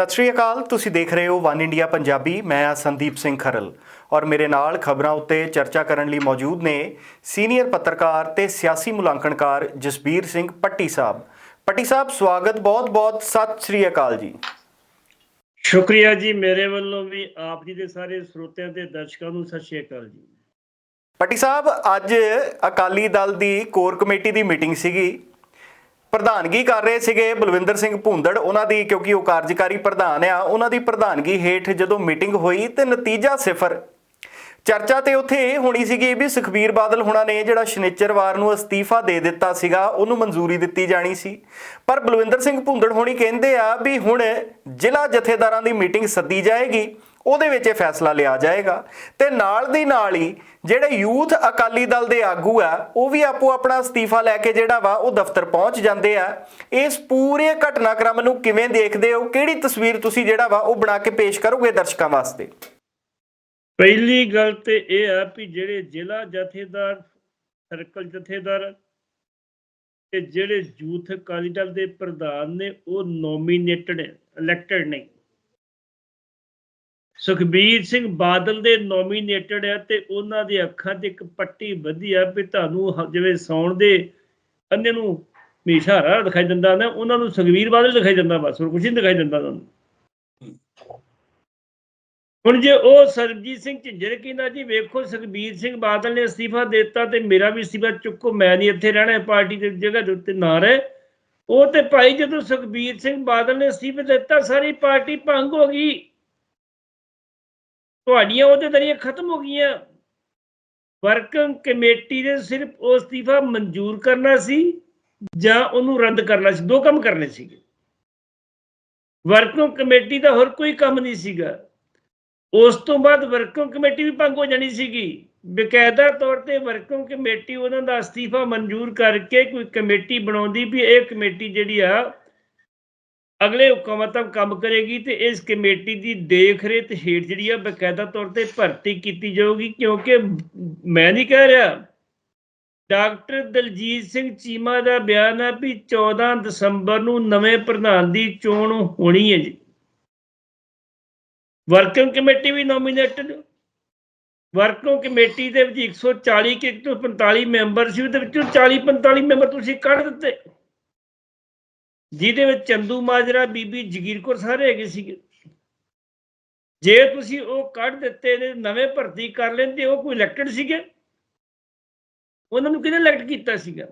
ਸਤਿ ਸ਼੍ਰੀ ਅਕਾਲ ਤੁਸੀਂ ਦੇਖ ਰਹੇ ਹੋ ਵਨ ਇੰਡੀਆ ਪੰਜਾਬੀ ਮੈਂ ਹਾਂ ਸੰਦੀਪ ਸਿੰਘ ਖਰਲ। ਔਰ ਮੇਰੇ ਨਾਲ ਖਬਰਾਂ ਉੱਤੇ ਚਰਚਾ ਕਰਨ ਲਈ ਮੌਜੂਦ ਨੇ ਸੀਨੀਅਰ ਪੱਤਰਕਾਰ ਤੇ ਸਿਆਸੀ ਮੁਲਾਂਕਣਕਾਰ ਜਸਬੀਰ ਸਿੰਘ ਪੱਟੀ ਸਾਹਿਬ। ਪੱਟੀ ਸਾਹਿਬ ਸਵਾਗਤ ਬਹੁਤ-ਬਹੁਤ ਸਤਿ ਸ਼੍ਰੀ ਅਕਾਲ ਜੀ। ਸ਼ੁਕਰੀਆ ਜੀ ਮੇਰੇ ਵੱਲੋਂ ਵੀ ਆਪ ਜੀ ਦੇ ਸਾਰੇ ਸਰੋਤਿਆਂ ਤੇ ਦਰਸ਼ਕਾਂ ਨੂੰ ਸਤਿ ਸ਼੍ਰੀ ਅਕਾਲ ਜੀ। ਪੱਟੀ ਸਾਹਿਬ ਅੱਜ ਅਕਾਲੀ ਦਲ ਦੀ ਕੋਰ ਕਮੇਟੀ ਦੀ ਮੀਟਿੰਗ ਸੀਗੀ। ਪ੍ਰਧਾਨਗੀ ਕਰ ਰਹੇ ਸੀਗੇ ਬਲਵਿੰਦਰ ਸਿੰਘ ਭੁੰਦੜ, ਉਹਨਾਂ ਦੀ ਕਿਉਂਕਿ ਉਹ ਕਾਰਜਕਾਰੀ ਪ੍ਰਧਾਨ ਆ, ਉਹਨਾਂ ਦੀ ਪ੍ਰਧਾਨਗੀ ਹੇਠ ਜਦੋਂ ਮੀਟਿੰਗ ਹੋਈ ਤੇ ਨਤੀਜਾ ਸਿਫਰ। ਚਰਚਾ ਤੇ ਉੱਥੇ ਇਹ ਹੋਣੀ ਸੀਗੀ ਵੀ ਸੁਖਬੀਰ ਬਾਦਲ ਹੁਣਾਂ ਨੇ ਜਿਹੜਾ ਸ਼ਨੀਚਰਵਾਰ ਨੂੰ ਅਸਤੀਫਾ ਦੇ ਦਿੱਤਾ ਸੀਗਾ, ਉਹਨੂੰ ਮਨਜ਼ੂਰੀ ਦਿੱਤੀ ਜਾਣੀ ਸੀ। ਪਰ ਬਲਵਿੰਦਰ ਸਿੰਘ ਭੁੰਦੜ ਹੋਣੀ ਕਹਿੰਦੇ ਆ ਵੀ ਹੁਣ ਜ਼ਿਲ੍ਹਾ ਜਥੇਦਾਰਾਂ ਦੀ ਮੀਟਿੰਗ ਸੱਦੀ ਜਾਏਗੀ। ਉਹਦੇ ਵਿੱਚ ਇਹ ਫੈਸਲਾ ਲਿਆ ਜਾਏਗਾ। ਤੇ ਨਾਲ ਦੀ ਨਾਲ ਹੀ ਜਿਹੜੇ ਯੂਥ ਅਕਾਲੀ ਦਲ ਦੇ ਆਗੂ ਆ, ਉਹ ਵੀ ਆਪੋ ਆਪਣਾ ਅਸਤੀਫਾ ਲੈ ਕੇ ਜਿਹੜਾ ਵਾ, ਉਹ ਦਫ਼ਤਰ ਪਹੁੰਚ ਜਾਂਦੇ ਆ। ਇਸ ਪੂਰੇ ਘਟਨਾਕ੍ਰਮ ਨੂੰ ਕਿਵੇਂ ਦੇਖਦੇ ਹੋ? ਕਿਹੜੀ ਤਸਵੀਰ ਤੁਸੀਂ ਜਿਹੜਾ ਵਾ, ਉਹ ਬਣਾ ਕੇ ਪੇਸ਼ ਕਰੋਗੇ ਦਰਸ਼ਕਾਂ ਵਾਸਤੇ? ਪਹਿਲੀ ਗੱਲ ਤੇ ਇਹ ਆ ਵੀ ਜਿਹੜੇ ਜ਼ਿਲ੍ਹਾ ਜਥੇਦਾਰ, ਸਰਕਲ ਜਥੇਦਾਰ ਤੇ ਜਿਹੜੇ ਯੂਥ ਅਕਾਲੀ ਦਲ ਦੇ ਪ੍ਰਧਾਨ ਨੇ, ਉਹ ਨੋਮੀਨੇਟਡ ਇਲੈਕਟਡ ਨਹੀਂ ਸੁਖਬੀਰ ਸਿੰਘ ਬਾਦਲ ਦੇ ਨੋਮੀਨੇਟਡ ਹੈ ਤੇ ਉਹਨਾਂ ਦੇ ਅੱਖਾਂ ਤੇ ਇੱਕ ਪੱਟੀ ਵਧੀ ਆ ਵੀ ਤੁਹਾਨੂੰ ਜਿਵੇਂ ਸੌਣ ਦੇ ਅੰਨੇ ਨੂੰ ਹਮੇਸ਼ਾ ਹਰਾ ਦਿਖਾਈ ਦਿੰਦਾ ਨਾ ਉਹਨਾਂ ਨੂੰ ਸੁਖਬੀਰ ਬਾਦਲ ਦਿਖਾਈ ਦਿੰਦਾ ਬਸ, ਹੋਰ ਕੁਝ ਨਹੀਂ ਦਿਖਾਈ ਦਿੰਦਾ ਉਹਨਾਂ ਨੂੰ। ਹੁਣ ਜੇ ਉਹ ਸਰਬਜੀਤ ਸਿੰਘ ਝਿੰਜਰ ਕਹਿੰਦਾ ਜੀ, ਵੇਖੋ ਸੁਖਬੀਰ ਸਿੰਘ ਬਾਦਲ ਨੇ ਅਸਤੀਫਾ ਦੇ ਦਿੱਤਾ ਤੇ ਮੇਰਾ ਵੀ ਅਸਤੀਫਾ ਚੁੱਕੋ, ਮੈਂ ਨਹੀਂ ਇੱਥੇ ਰਹਿਣਾ ਪਾਰਟੀ ਦੀ ਜਗ੍ਹਾ ਦੇ ਉੱਤੇ ਨਾ ਰਹੇ। ਉਹ ਤੇ ਭਾਈ ਜਦੋਂ ਸੁਖਬੀਰ ਸਿੰਘ ਬਾਦਲ ਨੇ ਅਸਤੀਫਾ ਦਿੱਤਾ, ਸਾਰੀ ਪਾਰਟੀ ਭੰਗ ਹੋ ਗਈ। ਤੁਹਾਡੀਆਂ ਅਹੁਦੇਦਾਰੀਆਂ ਖਤਮ ਹੋ ਗਈਆਂ। ਵਰਕਿੰਗ ਕਮੇਟੀ ਦੇ ਸਿਰਫ ਉਹ ਅਸਤੀਫਾ ਮਨਜ਼ੂਰ ਕਰਨਾ ਸੀ ਜਾਂ ਉਹਨੂੰ ਰੱਦ ਕਰਨਾ ਸੀ? ਦੋ ਕੰਮ ਕਰਨੇ ਸੀਗੇ। ਵਰਕਿੰਗ ਕਮੇਟੀ ਦਾ ਹੋਰ ਕੋਈ ਕੰਮ ਨਹੀਂ ਸੀਗਾ। ਉਸ ਤੋਂ ਬਾਅਦ ਵਰਕਿੰਗ ਕਮੇਟੀ ਵੀ ਭੰਗ ਹੋ ਜਾਣੀ ਸੀਗੀ। ਬਕਾਇਦਾ ਤੌਰ ਤੇ ਵਰਕਿੰਗ ਕਮੇਟੀ ਉਹਨਾਂ ਦਾ ਅਸਤੀਫਾ ਮਨਜ਼ੂਰ ਕਰਕੇ ਕੋਈ ਕਮੇਟੀ ਬਣਾਉਂਦੀ ਵੀ ਇਹ ਕਮੇਟੀ ਜਿਹੜੀ ਆ ਅਗਲੇ ਹੁਕਮਾਂ ਤੱਕ ਕੰਮ ਕਰੇਗੀ ਤੇ ਇਸ ਕਮੇਟੀ ਦੀ ਦੇਖ ਰੇਖ ਹੇਠ ਜਿਹੜੀ ਆ ਬਕਾਇਦਾ ਤੌਰ ਤੇ ਭਰਤੀ ਕੀਤੀ ਜਾਊਗੀ, ਕਿਉਂਕਿ ਮੈਂ ਨਹੀਂ ਕਹਿ ਰਿਹਾ। ਡਾਕਟਰ ਦਲਜੀਤ ਸਿੰਘ ਚੀਮਾ ਦਾ ਬਿਆਨ ਹੈ ਵੀ 14 ਦਸੰਬਰ ਨੂੰ ਨਵੇਂ ਪ੍ਰਧਾਨ ਦੀ ਚੋਣ ਹੋਣੀ ਹੈ ਜੀ। ਵਰਕਿੰਗ ਕਮੇਟੀ ਵੀ ਨੋਮੀਨੇਟਡ ਵਰਕਿੰਗ ਕਮੇਟੀ ਦੇ ਵਿੱਚ 140 ਕਿ 145 ਮੈਂਬਰ ਸੀ, ਉਹਦੇ ਵਿੱਚੋਂ 40 45 ਮੈਂਬਰ ਤੁਸੀਂ ਕੱਢ ਦਿੱਤੇ। ਜਿਹਦੇ ਵਿੱਚ ਚੰਦੂ ਮਾਜਰਾ, ਬੀਬੀ ਜਗੀਰ ਕੌਰ ਸਾਰੇ ਹੈਗੇ ਸੀਗੇ। ਜੇ ਤੁਸੀਂ ਉਹ ਕੱਢ ਦਿੱਤੇ ਨੇ, ਨਵੇਂ ਭਰਤੀ ਕਰ ਲੈਂਦੇ, ਉਹ ਕੋਈ ਇਲੈਕਟਡ ਸੀਗੇ? ਉਹਨਾਂ ਨੂੰ ਕਿਹਨੇ ਇਲੈਕਟ ਕੀਤਾ ਸੀਗਾ?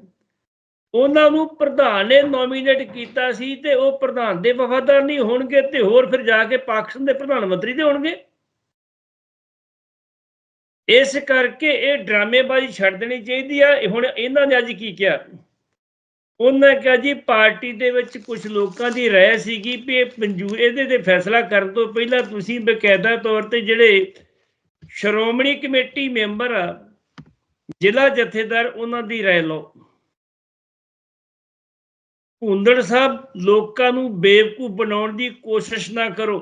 ਉਹਨਾਂ ਨੂੰ ਪ੍ਰਧਾਨ ਨੇ ਨੋਮੀਨੇਟ ਕੀਤਾ ਸੀ ਤੇ ਉਹ ਪ੍ਰਧਾਨ ਦੇ ਵਫਾਦਾਰ ਨਹੀਂ ਹੋਣਗੇ ਤੇ ਹੋਰ ਫਿਰ ਜਾ ਕੇ ਪਾਕਿਸਤਾਨ ਦੇ ਪ੍ਰਧਾਨ ਮੰਤਰੀ ਦੇ ਹੋਣਗੇ। ਇਸ ਕਰਕੇ ਇਹ ਡਰਾਮੇਬਾਜ਼ੀ ਛੱਡ ਦੇਣੀ ਚਾਹੀਦੀ ਆ। ਹੁਣ ਇਹਨਾਂ ਨੇ ਅੱਜ ਕੀ ਕਿਹਾ? ਉਹਨਾਂ ਕਿਹਾ ਜੀ, ਪਾਰਟੀ ਦੇ ਵਿੱਚ ਕੁਝ ਲੋਕਾਂ ਦੀ ਰਾਏ ਸੀਗੀ ਵੀ ਇਹ ਮਨਜ਼ੂਰ ਇਹਦੇ ਤੇ ਫੈਸਲਾ ਕਰਨ ਤੋਂ ਪਹਿਲਾਂ ਤੁਸੀਂ ਬਕਾਇਦਾ ਤੌਰ ਤੇ ਜਿਹੜੇ ਸ਼੍ਰੋਮਣੀ ਕਮੇਟੀ ਮੈਂਬਰ ਆ, ਜ਼ਿਲ੍ਹਾ ਜਥੇਦਾਰ ਉਹਨਾਂ ਦੀ ਰਾਏ ਲਓ। ਹੁੰਦੜ ਸਾਹਿਬ, ਲੋਕਾਂ ਨੂੰ ਬੇਵਕੂਫ ਬਣਾਉਣ ਦੀ ਕੋਸ਼ਿਸ਼ ਨਾ ਕਰੋ।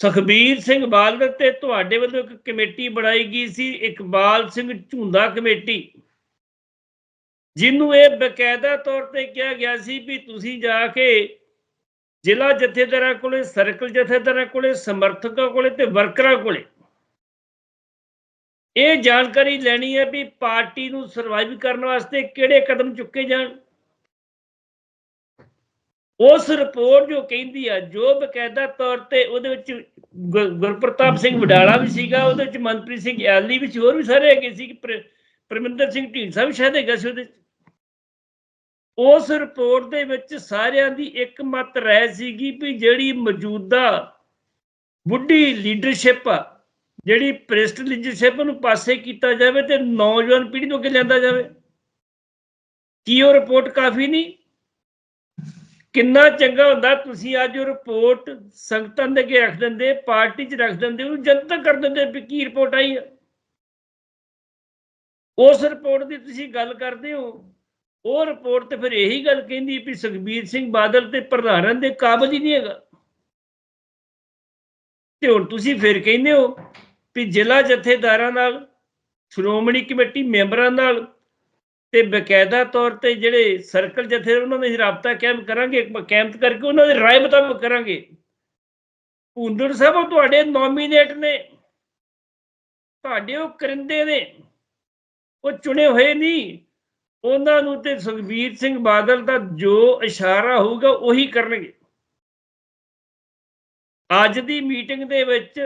ਸੁਖਬੀਰ ਸਿੰਘ ਬਾਦਲ ਤੇ ਤੁਹਾਡੇ ਵੱਲੋਂ ਇੱਕ ਕਮੇਟੀ ਬਣਾਈ ਗਈ ਸੀ, ਇਕਬਾਲ ਸਿੰਘ ਝੁੰਦਾ ਕਮੇਟੀ। ਜਿਹਨੂੰ ਇਹ ਬਕਾਇਦਾ ਤੌਰ ਤੇ ਕਿਹਾ ਗਿਆ ਸੀ ਵੀ ਤੁਸੀਂ ਜਾ ਕੇ ਜ਼ਿਲ੍ਹਾ ਜਥੇਦਾਰਾਂ ਕੋਲੇ, ਸਰਕਲ ਜਥੇਦਾਰਾਂ ਕੋਲੇ, ਸਮਰਥਕਾਂ ਕੋਲੇ ਤੇ ਵਰਕਰਾਂ ਕੋਲੇ ਇਹ ਜਾਣਕਾਰੀ ਲੈਣੀ ਹੈ ਵੀ ਪਾਰਟੀ ਨੂੰ ਸਰਵਾਈਵ ਕਰਨ ਵਾਸਤੇ ਕਿਹੜੇ ਕਦਮ ਚੁੱਕੇ ਜਾਣ ਉਸ ਰਿਪੋਰਟ ਜੋ ਕਹਿੰਦੀ ਆ, ਜੋ ਬਕਾਇਦਾ ਤੌਰ ਤੇ ਉਹਦੇ ਵਿੱਚ ਗੁਰ- ਗੁਰਪ੍ਰਤਾਪ ਸਿੰਘ ਵਡਾਲਾ ਵੀ ਸੀਗਾ, ਉਹਦੇ ਵਿੱਚ ਮਨਪ੍ਰੀਤ ਸਿੰਘ ਐਲੀ ਵੀ ਸੀ, ਹੋਰ ਵੀ ਸਾਰੇ ਹੈਗੇ ਸੀ ਪਰਮਿੰਦਰ ਸਿੰਘ ਢੀਂਡਸਾ ਵੀ ਸ਼ਾਇਦ ਹੈਗਾ ਸੀ ਉਹਦੇ 'ਚ। ਉਸ ਰਿਪੋਰਟ ਦੇ ਵਿੱਚ ਸਾਰਿਆਂ ਦੀ ਇੱਕ ਮਤ ਰਹਿ ਸੀਗੀ ਵੀ ਜਿਹੜੀ ਮੌਜੂਦਾ ਬੁੱਢੀ ਲੀਡਰਸ਼ਿਪ ਆ, ਜਿਹੜੀ ਪ੍ਰਿਸਟ ਲੀਡਰਸ਼ਿਪ ਨੂੰ ਪਾਸੇ ਕੀਤਾ ਜਾਵੇ ਤੇ ਨੌਜਵਾਨ ਪੀੜ੍ਹੀ ਨੂੰ ਅੱਗੇ ਲਿਆਂਦਾ ਜਾਵੇ। ਕੀ ਉਹ ਰਿਪੋਰਟ ਕਾਫੀ ਨਹੀਂ? ਕਿੰਨਾ ਚੰਗਾ ਹੁੰਦਾ, ਤੁਸੀਂ ਅੱਜ ਉਹ ਰਿਪੋਰਟ ਸੰਗਤਾਂ ਦੇ ਅੱਗੇ ਰੱਖ ਦਿੰਦੇ, ਪਾਰਟੀ 'ਚ ਰੱਖ ਦਿੰਦੇ, ਉਹਨੂੰ ਜਨਤਕ ਕਰ ਦਿੰਦੇ ਵੀ ਕੀ ਰਿਪੋਰਟ ਆਈ ਹੈ ਉਸ ਰਿਪੋਰਟ ਦੀ ਤੁਸੀਂ ਗੱਲ ਕਰਦੇ ਹੋ ਉਹ ਰਿਪੋਰਟ ਤੇ ਫਿਰ ਇਹੀ ਗੱਲ ਕਹਿੰਦੀ ਵੀ ਸੁਖਬੀਰ ਸਿੰਘ ਬਾਦਲ ਤੇ ਪ੍ਰਧਾਨਾਂ ਦੇ ਕਾਬਜ ਹੀ ਨਹੀਂ ਹੈਗਾ। ਤੇ ਹੁਣ ਤੁਸੀਂ ਫਿਰ ਕਹਿੰਦੇ ਹੋ ਵੀ ਜ਼ਿਲ੍ਹਾ ਜਥੇਦਾਰਾਂ ਨਾਲ, ਸ਼੍ਰੋਮਣੀ ਕਮੇਟੀ ਮੈਂਬਰਾਂ ਨਾਲ ਤੇ ਬਕਾਇਦਾ ਤੌਰ ਤੇ ਜਿਹੜੇ ਸਰਕਲ ਜਥੇ ਉਹਨਾਂ ਨੇ ਰਾਬਤਾ ਕਾਇਮ ਕਰਾਂਗੇ ਕੈਂਪ ਕਰਕੇ ਉਹਨਾਂ ਦੇ ਰਾਏ ਮੁਤਾਬਕ ਕਰਾਂਗੇ। ਭੁੰਦੜ ਸਾਹਿਬ, ਉਹ ਤੁਹਾਡੇ ਨੋਮੀਨੇਟ ਨੇ। ਤੁਹਾਡੇ ਉਹ ਕਰਿੰਦੇ ਨੇ। ਉਹ ਚੁਣੇ ਹੋਏ ਨਹੀਂ। ਉਹਨਾਂ ਨੂੰ ਤੇ ਸੁਖਬੀਰ ਸਿੰਘ ਬਾਦਲ ਦਾ ਜੋ ਇਸ਼ਾਰਾ ਹੋਊਗਾ ਉਹੀ ਕਰਨਗੇ। ਅੱਜ ਦੀ ਮੀਟਿੰਗ ਦੇ ਵਿੱਚ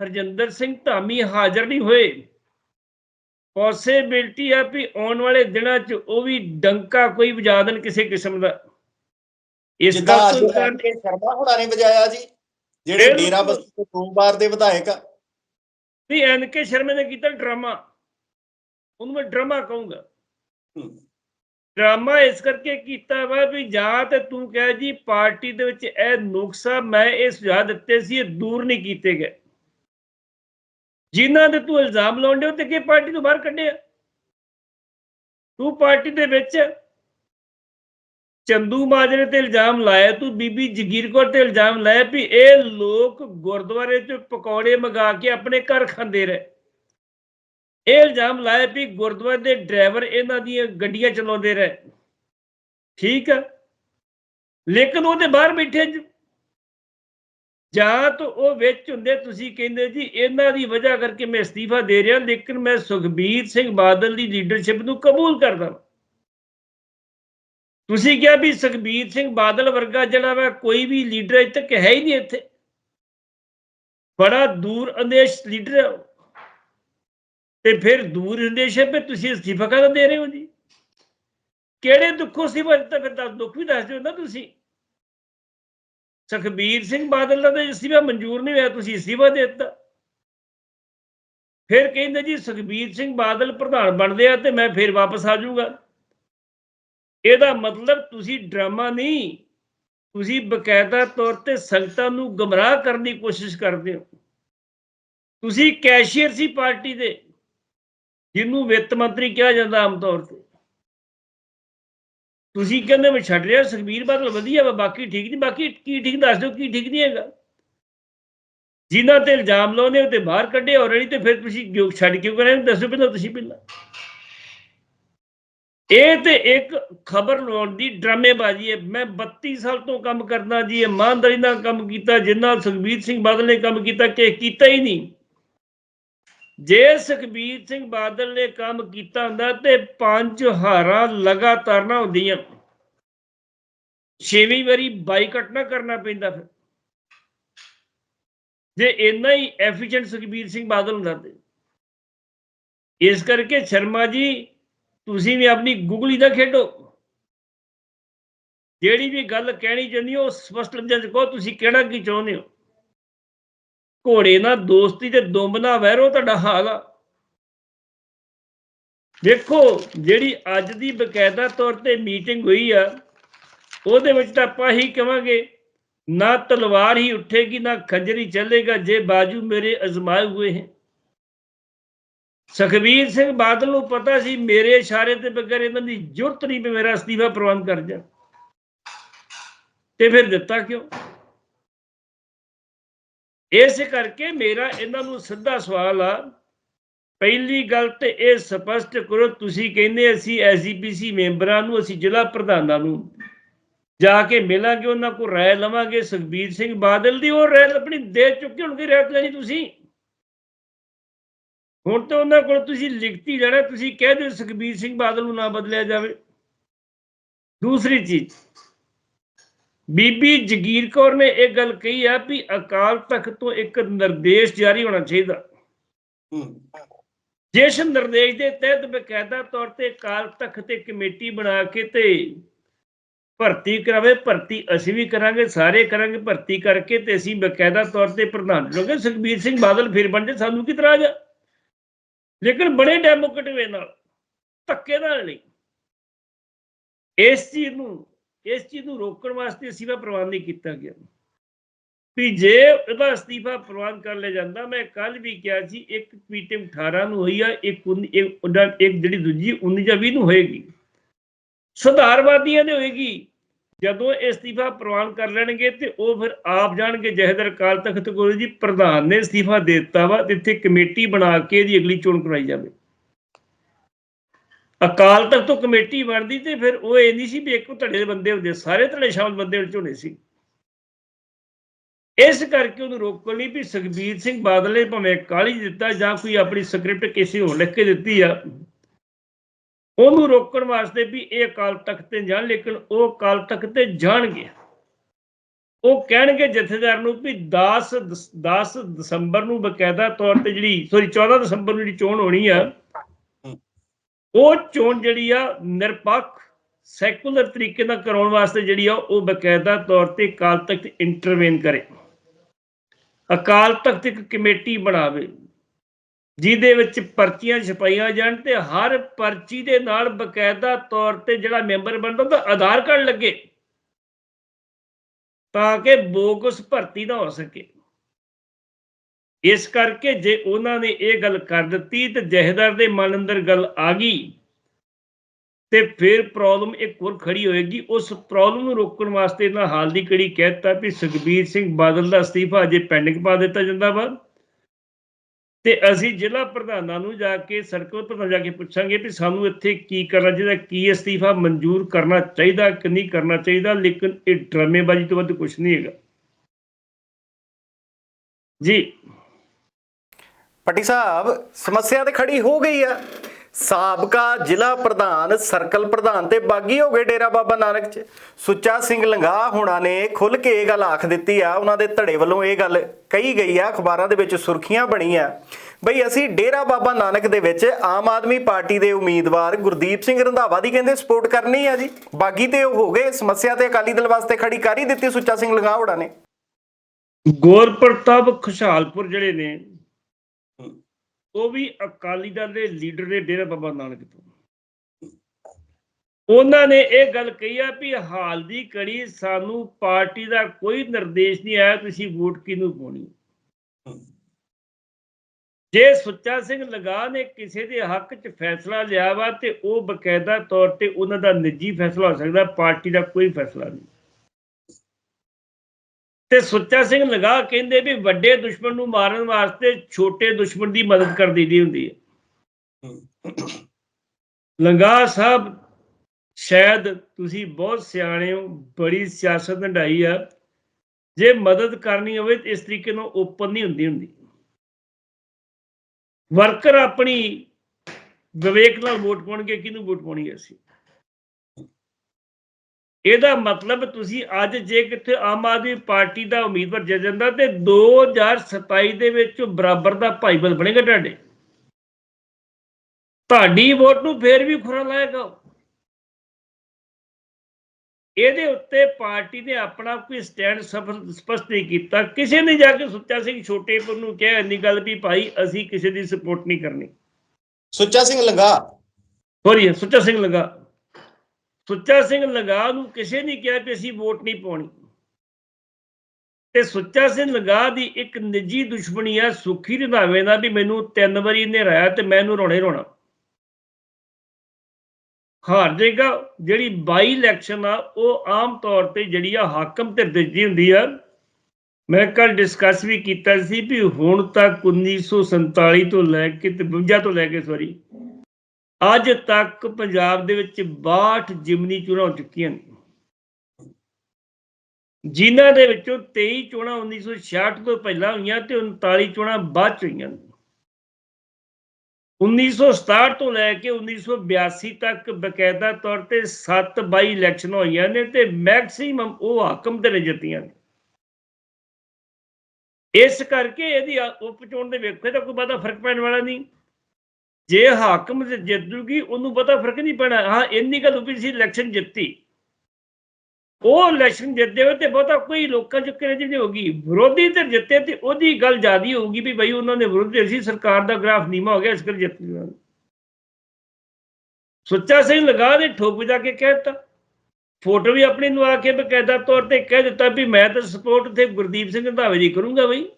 ਹਰਜਿੰਦਰ ਸਿੰਘ ਧਾਮੀ ਹਾਜ਼ਰ ਨਹੀਂ ਹੋਏ। ਪੋਸਿਬਿਲਟੀ ਆ ਵੀ ਆਉਣ ਵਾਲੇ ਦਿਨਾਂ 'ਚ ਉਹ ਵੀ ਡੰਕਾ ਕੋਈ ਵਜਾ ਦੇਣ ਕਿਸੇ ਕਿਸਮ ਦਾ। ਇਸ ਜਿੱਦਾਂ ਅੱਜ ਕਰਕੇ ਐਨ ਕੇ ਸ਼ਰਮਾ ਹੋਣਾ ਨੇ ਵਜਾਇਆ ਜੀ ਜਿਹੜੇ। ਡੇਰਾ ਬਸਤੀ ਦੇ ਦੋ ਵਾਰ ਦੇ ਵਿਧਾਇਕ ਆ। ਨਹੀਂ ਐਨ ਕੇ ਸ਼ਰਮੇ ਨੇ ਕੀਤਾ ਡਰਾਮਾ। ਉਹਨੂੰ ਮੈਂ ਡਰਾਮਾ ਕਹੂੰਗਾ। ਡਰਾਮਾ ਇਸ ਕਰਕੇ ਕੀਤਾ ਵਾ ਵੀ ਜਾਂ ਤੇ ਤੂੰ ਕਹਿ ਜੀ ਪਾਰਟੀ ਦੇ ਵਿੱਚ ਇਹ ਨੁਕਸਾ ਮੈਂ ਇਹ ਸੁਝਾਅ ਦਿੱਤੇ ਸੀ, ਇਹ ਦੂਰ ਨਹੀਂ ਕੀਤੇ ਗਏ। ਜਿਨ੍ਹਾਂ ਦੇ ਤੂੰ ਇਲਜ਼ਾਮ ਲਾਉਂਦੇ ਹੋ ਤੇ ਕਿ ਪਾਰਟੀ ਤੋਂ ਬਾਹਰ ਕੱਢਿਆ ਤੂੰ ਪਾਰਟੀ ਦੇ ਵਿੱਚ ਚੰਦੂ ਮਾਜਰੇ ਤੇ ਇਲਜ਼ਾਮ ਲਾਇਆ, ਤੂੰ ਬੀਬੀ ਜਗੀਰ ਕੌਰ ਤੇ ਇਲਜ਼ਾਮ ਲਾਇਆ ਵੀ ਇਹ ਲੋਕ ਗੁਰਦੁਆਰੇ 'ਚ ਪਕੌੜੇ ਮੰਗਾ ਕੇ ਆਪਣੇ ਘਰ ਖਾਂਦੇ ਰਹੇ। ਇਹ ਇਲਜ਼ਾਮ ਲਾਇਆ ਵੀ ਗੁਰਦੁਆਰੇ ਦੇ ਡਰਾਈਵਰ ਇਹਨਾਂ ਦੀਆਂ ਗੱਡੀਆਂ ਚਲਾਉਂਦੇ ਰਹੇ। ਠੀਕ ਆ? ਲੇਕਿਨ ਉਹਦੇ ਬਾਹਰ ਬੈਠੇ ਜਾਂ ਤਾਂ ਉਹ ਵਿੱਚ ਹੁੰਦੇ, ਤੁਸੀਂ ਕਹਿੰਦੇ ਜੀ, ਇਹਨਾਂ ਦੀ ਵਜ੍ਹਾ ਕਰਕੇ ਮੈਂ ਅਸਤੀਫਾ ਦੇ ਰਿਹਾ, ਲੇਕਿਨ ਮੈਂ ਸੁਖਬੀਰ ਸਿੰਘ ਬਾਦਲ ਦੀ ਲੀਡਰਸ਼ਿਪ ਨੂੰ ਕਬੂਲ ਕਰਦਾ ਤੁਸੀਂ ਕਿਹਾ ਵੀ ਸੁਖਬੀਰ ਸਿੰਘ ਬਾਦਲ ਵਰਗਾ ਜਿਹੜਾ ਵਾ ਕੋਈ ਵੀ ਲੀਡਰ ਇੱਥੇ ਤੱਕ ਹੈ ਹੀ ਨਹੀਂ ਇੱਥੇ। ਬੜਾ ਦੂਰ ਅੰਦੇਸ਼ ਲੀਡਰ ਹੈ ਤੇ ਫਿਰ ਦੂਰ ਅੰਦੇਸ਼ ਹੈ ਤੁਸੀਂ ਅਸਤੀਫਾ ਕਦੋਂ ਦੇ ਰਹੇ ਹੋ ਜੀ? ਕਿਹੜੇ ਦੁੱਖੋਂ ਸੀ ਤਾਂ ਫਿਰ ਦੱਸ ਦੁੱਖ ਵੀ ਦੱਸ ਦਿਓ ਨਾ ਤੁਸੀਂ। ਸੁਖਬੀਰ ਸਿੰਘ ਬਾਦਲ ਦਾ ਤਾਂ ਅਸਤੀਫਾ ਮਨਜ਼ੂਰ ਨਹੀਂ ਹੋਇਆ, ਤੁਸੀਂ ਅਸਤੀਫਾ ਦੇ ਦਿੱਤਾ। ਫਿਰ ਕਹਿੰਦੇ ਜੀ, ਸੁਖਬੀਰ ਸਿੰਘ ਬਾਦਲ ਪ੍ਰਧਾਨ ਬਣਦੇ ਆ ਤੇ ਮੈਂ ਫਿਰ ਵਾਪਸ ਆ ਜਾਊਗਾ। ਇਹਦਾ ਮਤਲਬ ਤੁਸੀਂ ਡਰਾਮਾ ਨਹੀਂ, ਤੁਸੀਂ ਬਕਾਇਦਾ ਤੌਰ ਤੇ ਸੰਗਤਾਂ ਨੂੰ ਗਮਰਾਹ ਕਰਨ ਦੀ ਕੋਸ਼ਿਸ਼ ਕਰਦੇ ਹੋ। ਤੁਸੀਂ ਕੈਸ਼ੀਅਰ ਸੀ ਪਾਰਟੀ ਦੇ। ਜਿਹਨੂੰ ਵਿੱਤ ਮੰਤਰੀ ਕਿਹਾ ਜਾਂਦਾ ਆਮ ਤੌਰ ਤੇ। ਤੁਸੀਂ ਕਹਿੰਦੇ ਮੈਂ ਛੱਡ ਰਿਹਾ, ਸੁਖਬੀਰ ਬਾਦਲ ਵਧੀਆ ਵਾ, ਬਾਕੀ ਠੀਕ ਨਹੀਂ, ਬਾਕੀ ਕੀ ਠੀਕ ਦੱਸ ਦਿਓ, ਕੀ ਠੀਕ ਨਹੀਂ ਹੈਗਾ। ਜਿਨ੍ਹਾਂ ਤੇ ਇਲਜ਼ਾਮ ਲਾਉਂਦੇ ਹੋ ਤੇ ਬਾਹਰ ਕੱਢੇ ਆਲਰੇਡੀ ਤੇ ਫਿਰ ਤੁਸੀਂ ਕਿਉਂ ਛੱਡ ਕਿਉਂ ਕਰੇ ਦੱਸੋ ਪਹਿਲਾਂ, ਤੁਸੀਂ ਪਹਿਲਾਂ। ਇਹ ਤੇ ਇੱਕ ਖਬਰ ਲਾਉਣ ਦੀ ਡਰਾਮੇਬਾਜ਼ੀ ਹੈ। ਮੈਂ 32 ਸਾਲ ਤੋਂ ਕੰਮ ਕਰਦਾ ਜੀ ਇਮਾਨਦਾਰੀ ਨਾਲ ਕੰਮ ਕੀਤਾ, ਜਿੰਨਾ ਸੁਖਬੀਰ ਸਿੰਘ ਬਾਦਲ ਨੇ ਕੰਮ ਕੀਤਾ, ਕਿ ਕੀਤਾ ਹੀ ਨਹੀਂ। ਜੇ ਸੁਖਬੀਰ ਸਿੰਘ ਬਾਦਲ ਨੇ ਕੰਮ ਕੀਤਾ ਹੁੰਦਾ ਤੇ ਪੰਜ ਹਾਰਾਂ ਲਗਾਤਾਰ ਨਾ ਹੁੰਦੀਆਂ। ਛੇਵੀਂ ਵਾਰੀ ਬਾਈਕਟ ਨਾ ਕਰਨਾ ਪੈਂਦਾ ਫਿਰ। ਜੇ ਇੰਨਾ ਹੀ ਐਫੀਸ਼ੀਐਂਟ ਸੁਖਬੀਰ ਸਿੰਘ ਬਾਦਲ ਹੁੰਦਾ ਤੇ। ਇਸ ਕਰਕੇ ਸ਼ਰਮਾ ਜੀ, ਤੁਸੀਂ ਵੀ ਆਪਣੀ ਗੁਗਲੀ ਦਾ ਖੇਡੋ। ਜਿਹੜੀ ਵੀ ਗੱਲ ਕਹਿਣੀ ਚਾਹੁੰਦੀ ਹੋ, ਉਹ ਸਪਸ਼ਟ ਲਫ਼ਜ਼ਾਂ 'ਚ ਕਹੋ, ਤੁਸੀਂ ਕਿਹੜਾ ਕੀ ਚਾਹੁੰਦੇ ਹੋ। ਘੋੜੇ ਨਾਲ ਦੋਸਤੀ ਤੇ ਦੁੰਬ ਨਾਲ ਵੈਰੋ ਤੁਹਾਡਾ ਹਾਲ ਆ। ਦੇਖੋ ਜਿਹੜੀ ਅੱਜ ਦੀ ਬਕਾਇਦਾ ਤੌਰ ਤੇ ਮੀਟਿੰਗ ਹੋਈ ਆ, ਉਹਦੇ ਵਿੱਚ ਤਾਂ ਆਪਾਂ ਹੀ ਕਵਾਂਗੇ, ਨਾ ਤਲਵਾਰ ਹੀ ਉੱਠੇਗੀ, ਨਾ ਖੰਜਰ ਹੀ ਚੱਲੇਗਾ, ਜੇ ਬਾਜੂ ਮੇਰੇ ਅਜ਼ਮਾਏ ਹੋਏ ਹੈ। ਸੁਖਬੀਰ ਸਿੰਘ ਬਾਦਲ ਨੂੰ ਪਤਾ ਸੀ, ਮੇਰੇ ਇਸ਼ਾਰੇ ਤੇ ਬਗੈਰ ਇਹਨਾਂ ਦੀ ਜ਼ਰੂਰਤ ਨਹੀਂ ਮੇਰਾ ਅਸਤੀਫਾ ਪ੍ਰਵਾਨ ਕਰ ਜਾ। ਤੇ ਫਿਰ ਦਿੱਤਾ ਕਿਉਂ? ਇਸ ਕਰਕੇ ਮੇਰਾ ਇਹਨਾਂ ਨੂੰ ਸਿੱਧਾ ਸਵਾਲ ਆ, ਪਹਿਲੀ ਗੱਲ ਤੇ ਇਹ ਸਪਸ਼ਟ ਕਰੋ, ਤੁਸੀਂ ਕਹਿੰਦੇ ਅਸੀਂ ਐਸਜੀਪੀਸੀ ਮੈਂਬਰਾਂ ਨੂੰ, ਅਸੀਂ ਜ਼ਿਲ੍ਹਾ ਪ੍ਰਧਾਨਾਂ ਨੂੰ ਜਾ ਕੇ ਮਿਲਾਂਗੇ, ਉਹਨਾਂ ਕੋਲ ਰਾਏ ਲਵਾਂਗੇ, ਸੁਖਬੀਰ ਸਿੰਘ ਬਾਦਲ ਦੀ ਉਹ ਰਾਏ ਆਪਣੀ ਦੇ ਚੁੱਕੇ ਹੋਣਗੇ ਰਾਇਤ ਲੈਣੀ ਤੁਸੀਂ। ਹੁਣ ਤਾਂ ਉਹਨਾਂ ਕੋਲ ਤੁਸੀਂ ਲਿਖਤੀ ਲੈਣਾ ਤੁਸੀਂ ਕਹਿ ਦਿਓ ਸੁਖਬੀਰ ਸਿੰਘ ਬਾਦਲ ਨੂੰ ਨਾ ਬਦਲਿਆ ਜਾਵੇ। ਦੂਸਰੀ ਚੀਜ਼ ਬੀਬੀ ਜਗੀਰ ਕੌਰ ਨੇ ਇਹ ਗੱਲ ਕਹੀ ਆ ਵੀ ਅਕਾਲ ਤਖਤ ਤੋਂ ਇੱਕ ਨਿਰਦੇਸ਼ ਜਾਰੀ ਹੋਣਾ ਚਾਹੀਦਾ। ਜਿਸ ਨਿਰਦੇਸ਼ ਦੇ ਤਹਿਤ ਬਕਾਇਦਾ ਤੌਰ ਤੇ ਅਕਾਲ ਤਖਤ ਤੇ ਕਮੇਟੀ ਬਣਾ ਕੇ ਤੇ ਭਰਤੀ ਕਰਾਵੇ ਭਰਤੀ ਅਸੀਂ ਵੀ ਕਰਾਂਗੇ ਸਾਰੇ ਕਰਾਂਗੇ ਭਰਤੀ ਕਰਕੇ ਤੇ ਅਸੀਂ ਬਕਾਇਦਾ ਤੌਰ ਤੇ ਪ੍ਰਧਾਨ ਚੁਣਾਂਗੇ ਸੁਖਬੀਰ ਸਿੰਘ ਬਾਦਲ ਫਿਰ ਬਣ ਜੇ ਸਾਨੂੰ ਕੀ ਤਰ੍ਹਾਂ ਜਾ ਲੇਕਿਨ ਬੜੇ ਡੈਮੋਕ੍ਰੇਟ ਵੇ ਨਾਲ ਧੱਕੇ ਨਾਲ ਨਹੀਂ। ਇਸ ਚੀਜ਼ ਨੂੰ ਇਸ ਚੀਜ਼ ਨੂੰ ਰੋਕਣ ਵਾਸਤੇ ਅਸਤੀਫਾ ਪ੍ਰਵਾਨ ਨਹੀਂ ਕੀਤਾ ਗਿਆ। ਵੀ ਜੇ ਇਹਦਾ ਅਸਤੀਫਾ ਪ੍ਰਵਾਨ ਕਰ ਲਿਆ ਜਾਂਦਾ, ਮੈਂ ਕੱਲ ਵੀ ਕਿਹਾ ਸੀ, ਇੱਕ ਮੀਟਿੰਗ 18 ਨੂੰ ਹੋਈ ਆ, ਇੱਕ ਉੱਨੀ- ਇੱਕ ਜਿਹੜੀ ਦੂਜੀ 19 ਜਾਂ 20 ਨੂੰ ਹੋਏਗੀ। ਸੁਧਾਰਵਾਦੀਆਂ ਦੇ ਹੋਏਗੀ। ਜਦੋਂ ਇਹ ਅਸਤੀਫਾ ਪ੍ਰਵਾਨ ਕਰ ਲੈਣਗੇ ਤੇ ਉਹ ਫਿਰ ਆਪ ਜਾਣਗੇ ਜਹਦਰ ਕਾਲ ਤਖਤ ਕੋਲ ਜੀ, ਪ੍ਰਧਾਨ ਨੇ ਅਸਤੀਫਾ ਦੇ ਦਿੱਤਾ ਵਾ, ਤੇ ਇੱਥੇ ਕਮੇਟੀ ਬਣਾ ਕੇ ਇਹਦੀ ਅਗਲੀ ਚੋਣ ਕਰਾਈ ਜਾਵੇ। ਅਕਾਲ ਤਖਤ ਤੋਂ ਕਮੇਟੀ ਬਣਦੀ ਤੇ ਫਿਰ ਉਹ ਇਹ ਨਹੀਂ ਸੀ ਵੀ ਇੱਕ ਧੜੇ ਦੇ ਬੰਦੇ ਹੁੰਦੇ, ਸਾਰੇ ਧੜੇ ਸ਼ਾਮਲ ਬੰਦੇ ਵਿੱਚ ਹੋਣੇ ਸੀ। ਇਸ ਕਰਕੇ ਉਹਨੂੰ ਰੋਕਣ ਲਈ ਵੀ ਸੁਖਬੀਰ ਸਿੰਘ ਬਾਦਲ ਨੇ ਭਾਵੇਂ ਕਾਲੀ ਦਿੱਤਾ ਜਾਂ ਕੋਈ ਆਪਣੀ ਸਕ੍ਰਿਪਟ ਕਿਸੇ ਹੋਰ ਲਿਖ ਕੇ ਦਿੱਤੀ ਆ, ਉਹਨੂੰ ਰੋਕਣ ਵਾਸਤੇ ਵੀ ਇਹ ਅਕਾਲ ਤਖਤ ਤੇ ਜਾਣ, ਲੇਕਿਨ ਉਹ ਅਕਾਲ ਤਖਤ ਤੇ ਜਾਣਗੇ। ਉਹ ਕਹਿਣਗੇ ਜਥੇਦਾਰ ਨੂੰ ਵੀ 10 ਦਸ- 10 ਦਸੰਬਰ ਨੂੰ ਬਕਾਇਦਾ ਤੌਰ ਤੇ ਜਿਹੜੀ ਸੋਰੀ 14 ਦਸੰਬਰ ਨੂੰ ਜਿਹੜੀ ਚੋਣ ਹੋਣੀ ਆ ਉਹ ਚੋਣ ਜਿਹੜੀ ਆ ਨਿਰਪੱਖ, ਸੈਕੂਲਰ ਤਰੀਕੇ ਨਾਲ ਕਰਾਉਣ ਵਾਸਤੇ ਜਿਹੜੀ ਆ ਉਹ ਬਕਾਇਦਾ ਤੌਰ ਤੇ ਅਕਾਲ ਤਖਤ ਇੰਟਰਵੇਨ ਕਰੇ। ਅਕਾਲ ਤਖਤ ਇੱਕ ਕਮੇਟੀ ਬਣਾਵੇ, ਜਿਹਦੇ ਵਿੱਚ ਪਰਚੀਆਂ ਛਪਾਈਆਂ ਜਾਣ ਤੇ ਹਰ ਪਰਚੀ ਦੇ ਨਾਲ ਬਕਾਇਦਾ ਤੌਰ ਤੇ ਜਿਹੜਾ ਮੈਂਬਰ ਬਣਦਾ ਉਹਦਾ ਆਧਾਰ ਕਾਰਡ ਲੱਗੇ, ਤਾਂ ਕਿ ਬੋਗਸ ਭਰਤੀ ਨਾ ਹੋ ਸਕੇ। ਇਸ ਕਰਕੇ ਜੇ ਉਹਨਾਂ ਨੇ ਇਹ ਗੱਲ ਕਰ ਦਿੱਤੀ ਤੇ ਜਹੇਦਾਰ ਦੇ ਮਨ ਅੰਦਰ ਗੱਲ ਆ ਗਈ, ਤੇ ਫਿਰ ਪ੍ਰੋਬਲਮ ਇੱਕ ਹੋਰ ਖੜੀ ਹੋਏਗੀ। ਉਸ ਪ੍ਰੋਬਲਮ ਨੂੰ ਰੋਕਣ ਵਾਸਤੇ ਇਹਨਾਂ ਹਾਲ ਦੀ ਕੜੀ ਕਹਿਤਾ ਵੀ ਸੁਖਬੀਰ ਸਿੰਘ ਬਾਦਲ ਦਾ ਅਸਤੀਫਾ ਅਜੇ ਪੈਂਡਿੰਗ ਪਾ ਦਿੱਤਾ ਜਾਂਦਾ ਵਾ। ਤੇ ਅਸੀਂ ਜ਼ਿਲ੍ਹਾ ਪ੍ਰਧਾਨਾਂ ਨੂੰ ਜਾ ਕੇ ਸਰਕਲ ਪ੍ਰਧਾਨ ਜਾ ਕੇ ਪੁੱਛਾਂਗੇ ਵੀ ਸਾਨੂੰ ਇੱਥੇ ਕੀ ਕਰਨਾ ਚਾਹੀਦਾ, ਕੀ ਅਸਤੀਫਾ ਮਨਜ਼ੂਰ ਕਰਨਾ ਚਾਹੀਦਾ ਕਿ ਨਹੀਂ ਕਰਨਾ ਚਾਹੀਦਾ, ਲੇਕਿਨ ਇਹ ਡਰਾਮੇਬਾਜ਼ੀ ਤੋਂ ਵੱਧ ਕੁਝ ਨਹੀਂ ਹੈਗਾ। ਜੀ। ਪੱਟੀ ਸਾਹਿਬ, ਸਮੱਸਿਆ ਤੇ ਖੜੀ ਹੋ ਗਈ ਆ। ਸਾਬਕਾ ਜ਼ਿਲ੍ਹਾ ਪ੍ਰਧਾਨ, ਸਰਕਲ ਪ੍ਰਧਾਨ ਤੇ ਬਾਗੀ ਹੋ ਗਏ ਡੇਰਾ ਬਾਬਾ ਨਾਨਕ ਚ। ਸੁੱਚਾ ਸਿੰਘ ਲੰਗਾ ਹੋਣਾ ਨੇ ਖੁੱਲ ਕੇ ਇਹ ਗੱਲ ਆਖ ਦਿੱਤੀ ਆ। ਉਹਨਾਂ ਦੇ ਧੜੇ ਵੱਲੋਂ ਇਹ ਗੱਲ ਕਹੀ ਗਈ ਆ। ਅਖਬਾਰਾਂ ਦੇ ਵਿੱਚ ਸੁਰਖੀਆਂ ਬਣੀਆਂ। ਬਈ ਅਸੀਂ ਡੇਰਾ ਬਾਬਾ ਨਾਨਕ ਦੇ ਵਿੱਚ ਆਮ ਆਦਮੀ ਪਾਰਟੀ ਦੇ ਉਮੀਦਵਾਰ ਗੁਰਦੀਪ ਸਿੰਘ ਰੰਧਾਵਾ ਦੀ ਕਹਿੰਦੇ ਸਪੋਰਟ ਕਰਨੀ ਆ ਜੀ। ਬਾਗੀ ਤੇ ਉਹ ਹੋ ਗਏ। ਸਮੱਸਿਆ ਤੇ ਅਕਾਲੀ ਦਲ ਵਾਸਤੇ ਖੜੀ ਕਰ ਹੀ ਦਿੱਤੀ ਸੁੱਚਾ ਸਿੰਘ ਲੰਗਾ ਹੋਣਾ ਨੇ। ਗੁਰਪ੍ਰਤਾਪ ਖੁਸ਼ਹਾਲਪੁਰ ਜਿਹੜੇ ਨੇ ਉਹ ਵੀ ਅਕਾਲੀ ਦਲ ਦੇ ਲੀਡਰ ਨੇ ਡੇਰਾ ਬਾਬਾ ਨਾਨਕ ਤੋਂ। ਉਹਨਾਂ ਨੇ ਇਹ ਗੱਲ ਕਹੀ ਆ ਵੀ ਹਾਲ ਦੀ ਕੜੀ ਸਾਨੂੰ ਪਾਰਟੀ ਦਾ ਕੋਈ ਨਿਰਦੇਸ਼ ਨਹੀਂ ਆਇਆ ਤੁਸੀਂ ਵੋਟ ਕਿਹਨੂੰ ਪਾਉਣੀ। ਜੇ ਸੁੱਚਾ ਸਿੰਘ ਲਗਾ ਨੇ ਕਿਸੇ ਦੇ ਹੱਕ 'ਚ ਫੈਸਲਾ ਲਿਆ ਵਾ ਤੇ ਉਹ ਬਕਾਇਦਾ ਤੌਰ ਤੇ ਉਹਨਾਂ ਦਾ ਨਿੱਜੀ ਫੈਸਲਾ ਹੋ ਸਕਦਾ ਪਾਰਟੀ ਦਾ ਕੋਈ ਫੈਸਲਾ ਨਹੀਂ। ਤੇ ਸੁੱਚਾ ਸਿੰਘ ਲਗਾ ਕਹਿੰਦੇ ਵੀ ਵੱਡੇ ਦੁਸ਼ਮਣ ਨੂੰ ਮਾਰਨ ਵਾਸਤੇ ਛੋਟੇ ਦੁਸ਼ਮਣ ਦੀ ਮਦਦ ਕਰ ਦਈਦੀ ਹੁੰਦੀ ਹੈ। ਲੰਗਾ ਸਾਹਿਬ, ਸ਼ਾਇਦ ਤੁਸੀਂ ਬਹੁਤ ਸਿਆਣੇ ਹੋ, ਬੜੀ ਸਿਆਸਤ ਹੰਡਾਈ ਆ। ਜੇ ਮਦਦ ਕਰਨੀ ਹੋਵੇ ਤਾਂ ਇਸ ਤਰੀਕੇ ਨਾਲ ਓਪਨ ਨਹੀਂ ਹੁੰਦੀ ਹੁੰਦੀ। ਵਰਕਰ ਆਪਣੀ ਵਿਵੇਕ ਨਾਲ ਵੋਟ ਪਾਉਣਗੇ, ਕਿਹਨੂੰ ਵੋਟ ਪਾਉਣੀ ਹੈ ਅਸੀਂ? ਇਹਦਾ ਮਤਲਬ ਤੁਸੀਂ ਅੱਜ ਜੇ ਕਿਤੇ ਆਮ ਆਦਮੀ ਪਾਰਟੀ ਦਾ ਉਮੀਦਵਾਰ ਜਿੱਤ ਜਾਂਦਾ ਤੇ 2027 ਦੇ ਵਿੱਚ ਬਰਾਬਰ ਦਾ ਭਾਈਬਲ ਬਣੇਗਾ ਤੁਹਾਡੇ। ਤੁਹਾਡੀ ਵੋਟ ਨੂੰ ਫੇਰ ਵੀ ਖੁਰਾ ਲਾਏਗਾ। ਇਹਦੇ ਉੱਤੇ ਪਾਰਟੀ ਨੇ ਆਪਣਾ ਕੋਈ ਸਟੈਂਡ ਸਪਸ਼ਟ ਨਹੀਂ ਕੀਤਾ। ਕਿਸੇ ਨੇ ਜਾ ਕੇ ਸੁੱਚਾ ਸਿੰਘ ਛੋਟੇਪੁਰ ਨੂੰ ਕਿਹਾ ਇੰਨੀ ਗੱਲ ਵੀ ਭਾਈ ਅਸੀਂ ਕਿਸੇ ਦੀ ਸਪੋਰਟ ਨਹੀਂ ਕਰਨੀ। ਸੁੱਚਾ ਸਿੰਘ ਲੰਗਾ। ਸੋਰੀ ਸੁੱਚਾ ਸਿੰਘ ਲਗਾ। ਸੁੱਚਾ ਸਿੰਘ ਲਗਾ ਨੂੰ ਕਿਸੇ ਨੇ ਕਿਹਾ ਕਿ ਅਸੀਂ ਵੋਟ ਨਹੀਂ ਪਾਉਣੀ। ਤੇ ਸੁੱਚਾ ਸਿੰਘ ਲਗਾ ਦੀ ਇੱਕ ਨਿੱਜੀ ਦੁਸ਼ਮਣੀ ਆ, ਸੁਖੀ ਰੰਧਾਵੇ ਨਾਲ ਵੀ ਮੈਨੂੰ ਤਿੰਨ ਵਾਰੀ ਇਹਨੇ ਤੇ ਮੈਂ ਰੋਣੇ ਰੋਣਾ। ਹਾਰ ਜਾਏਗਾ, ਜਿਹੜੀ ਬਾਈ ਇਲੈਕਸ਼ਨ ਆ, ਉਹ ਆਮ ਤੌਰ ਤੇ ਜਿਹੜੀ ਆ ਹਾਕਮ ਤੇ ਦਿੱਤੀ ਹੁੰਦੀ ਆ। ਮੈਂ ਕੱਲ ਡਿਸਕਸ ਵੀ ਕੀਤਾ ਸੀ ਵੀ ਹੁਣ ਤੱਕ 1947 ਤੋਂ ਲੈ ਕੇ ਤੇ 52 ਤੋਂ ਲੈ ਕੇ ਸੌਰੀ ਅੱਜ ਤੱਕ ਪੰਜਾਬ ਦੇ ਵਿੱਚ 62 ਜਿਮਨੀ ਚੋਣਾਂ ਹੋ ਚੁੱਕੀਆਂ ਨੇ। ਜਿਨ੍ਹਾਂ ਦੇ ਵਿੱਚੋਂ 23 ਚੋਣਾਂ 1966 ਤੋਂ ਪਹਿਲਾਂ ਹੋਈਆਂ ਤੇ 39 ਚੋਣਾਂ ਬਾਅਦ ਚ ਹੋਈਆਂ ਨੇ। 1967 ਤੋਂ ਲੈ ਕੇ 1982 ਤੱਕ ਬਕਾਇਦਾ ਤੌਰ ਤੇ 7 ਬਾਈ ਇਲੈਕਸ਼ਨ ਹੋਈਆਂ ਨੇ ਤੇ ਮੈਕਸਿਮਮ ਉਹ ਹਾਕਮ ਤੇ ਜਿੱਤੀਆਂ ਨੇ। ਇਸ ਕਰਕੇ ਇਹਦੀ ਉਪ ਚੋਣ ਦੇ ਵੇਖੇ ਤਾਂ ਕੋਈ ਬਹੁਤਾ ਫ਼ਰਕ ਪੈਣ ਵਾਲਾ ਨਹੀਂ। ਜੇ ਹਾਕਮ ਜੇ ਜਿੱਤ ਜੂਗੀ ਉਹਨੂੰ ਪਤਾ ਫ਼ਰਕ ਨਹੀਂ ਪੈਣਾ। ਹਾਂ ਇੰਨੀ ਗੱਲ ਉਪੀ ਸੀ ਇਲੈਕਸ਼ਨ ਜਿੱਤੀ। ਉਹ ਇਲੈਕਸ਼ਨ ਜਿੱਤਦੇ ਹੋਏ ਤੇ ਬਹੁਤਾ ਕੋਈ ਲੋਕਾਂ ਚ ਕਰੇਜ ਨਹੀਂ ਹੋਗੀ ਵਿਰੋਧੀ ਤੇ ਜਿੱਤੇ ਤੇ ਉਹਦੀ ਗੱਲ ਜ਼ਿਆਦੀ ਹੋਊਗੀ ਵੀ ਬਈ ਉਹਨਾਂ ਨੇ ਵਿਰੋਧੀ ਸੀ ਸਰਕਾਰ ਦਾ ਗ੍ਰਾਫ ਨੀਮਾ ਹੋ ਗਿਆ ਇਸ ਕਰਕੇ ਜਿੱਤ ਗਏ ਸੁੱਚਾ ਸਿੰਘ ਲਗਾ ਦੇ ਠੋਕ ਵਜਾ ਕੇ ਕਹਿਤਾ ਫੋਟੋ ਵੀ ਆਪਣੀ ਨੂੰ ਆ ਕੇ ਬਕਾਇਦਾ ਤੌਰ ਤੇ ਕਹਿ ਦਿੱਤਾ ਵੀ ਮੈਂ ਤਾਂ ਸਪੋਰਟ ਤੇ ਗੁਰਦੀਪ ਸਿੰਘ ਰੰਧਾਵੇ ਦੀ ਕਰੂੰਗਾ ਬਈ।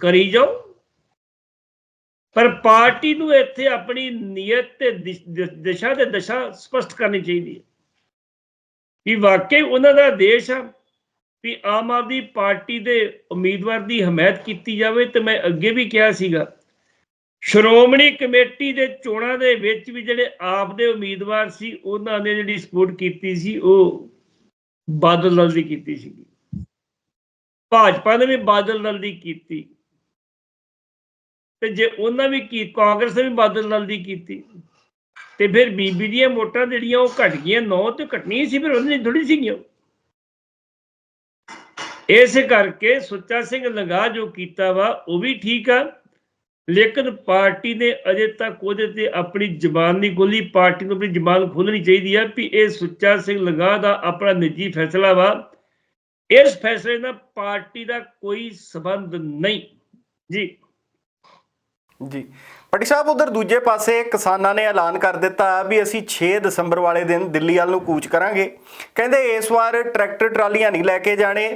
ਕਰੀ ਜਾਓ। ਪਰ ਪਾਰਟੀ ਨੂੰ ਇੱਥੇ ਆਪਣੀ ਨੀਅਤ ਤੇ ਦਿਸ਼ਾ ਤੇ ਦਸ਼ਾ ਸਪਸ਼ਟ ਕਰਨੀ ਚਾਹੀਦੀ ਹੈ। ਕਿ ਵਾਕਈ ਉਹਨਾਂ ਦਾ ਦੇਸ਼ ਆ, ਵੀ ਆਮ ਆਦਮੀ ਪਾਰਟੀ ਦੇ ਉਮੀਦਵਾਰ ਦੀ ਹਮਾਇਤ ਕੀਤੀ ਜਾਵੇ ਤੇ ਮੈਂ ਅੱਗੇ ਵੀ ਕਿਹਾ ਸੀਗਾ, ਸ਼੍ਰੋਮਣੀ ਕਮੇਟੀ ਦੇ ਚੋਣਾਂ ਦੇ ਵਿੱਚ ਵੀ ਜਿਹੜੇ ਆਪ ਦੇ ਉਮੀਦਵਾਰ ਸੀ, ਉਹਨਾਂ ਨੇ ਜਿਹੜੀ ਸਪੋਰਟ ਕੀਤੀ ਸੀ, ਉਹ ਬਾਦਲ ਦਲ ਦੀ ਕੀਤੀ ਸੀ ਭਾਜਪਾ ਨੇ ਵੀ ਬਾਦਲ ਦਲ ਦੀ ਕੀਤੀ। ਤੇ ਜੇ ਉਹਨਾਂ ਵੀ ਕੀ, ਕਾਂਗਰਸ ਨੇ ਵੀ ਬਾਦਲ ਦਲ ਦੀ ਕੀਤੀ, ਤੇ ਫਿਰ ਬੀਬੀ ਦੀਆਂ ਵੋਟਾਂ ਜਿਹੜੀਆਂ ਉਹ ਘਟ ਗਈਆਂ, ਨੌ ਤੇ ਘਟਣੀਆਂ ਸੀ, ਫਿਰ ਉਹਨਾਂ ਥੋੜੀ ਸੀਗੀਆਂ। ਇਸ ਕਰਕੇ ਸੁੱਚਾ ਸਿੰਘ ਲੰਗਾ ਜੋ ਕੀਤਾ ਵਾ, ਉਹ ਵੀ ਠੀਕ ਆ, ਲੇਕਿਨ ਪਾਰਟੀ ਨੇ ਅਜੇ ਤੱਕ ਉਹਦੇ ਤੇ ਆਪਣੀ ਜ਼ਬਾਨ ਨਹੀਂ ਖੋਲੀ ਪਾਰਟੀ ਨੂੰ ਆਪਣੀ ਜ਼ਬਾਨ ਖੋਲਣੀ ਚਾਹੀਦੀ ਆ ਵੀ ਇਹ ਸੁੱਚਾ ਸਿੰਘ ਲੰਗਾ ਦਾ ਆਪਣਾ ਨਿੱਜੀ ਫੈਸਲਾ ਵਾ। ਇਸ ਫੈਸਲੇ ਨਾਲ ਪਾਰਟੀ ਦਾ ਕੋਈ ਸਬੰਧ ਨਹੀਂ। ਜੀ ਜੀ। ਪਟੀ ਸਾਹਿਬ, ਉਧਰ ਦੂਜੇ ਪਾਸੇ ਕਿਸਾਨਾਂ ਨੇ ਐਲਾਨ ਕਰ ਦਿੱਤਾ ਵੀ ਅਸੀਂ 6 ਦਸੰਬਰ ਵਾਲੇ ਦਿਨ ਦਿੱਲੀ ਵੱਲ ਨੂੰ ਕੂਚ ਕਰਾਂਗੇ। ਕਹਿੰਦੇ ਇਸ ਵਾਰ ਟਰੈਕਟਰ ਟਰਾਲੀਆਂ ਨਹੀਂ ਲੈ ਕੇ ਜਾਣੇ,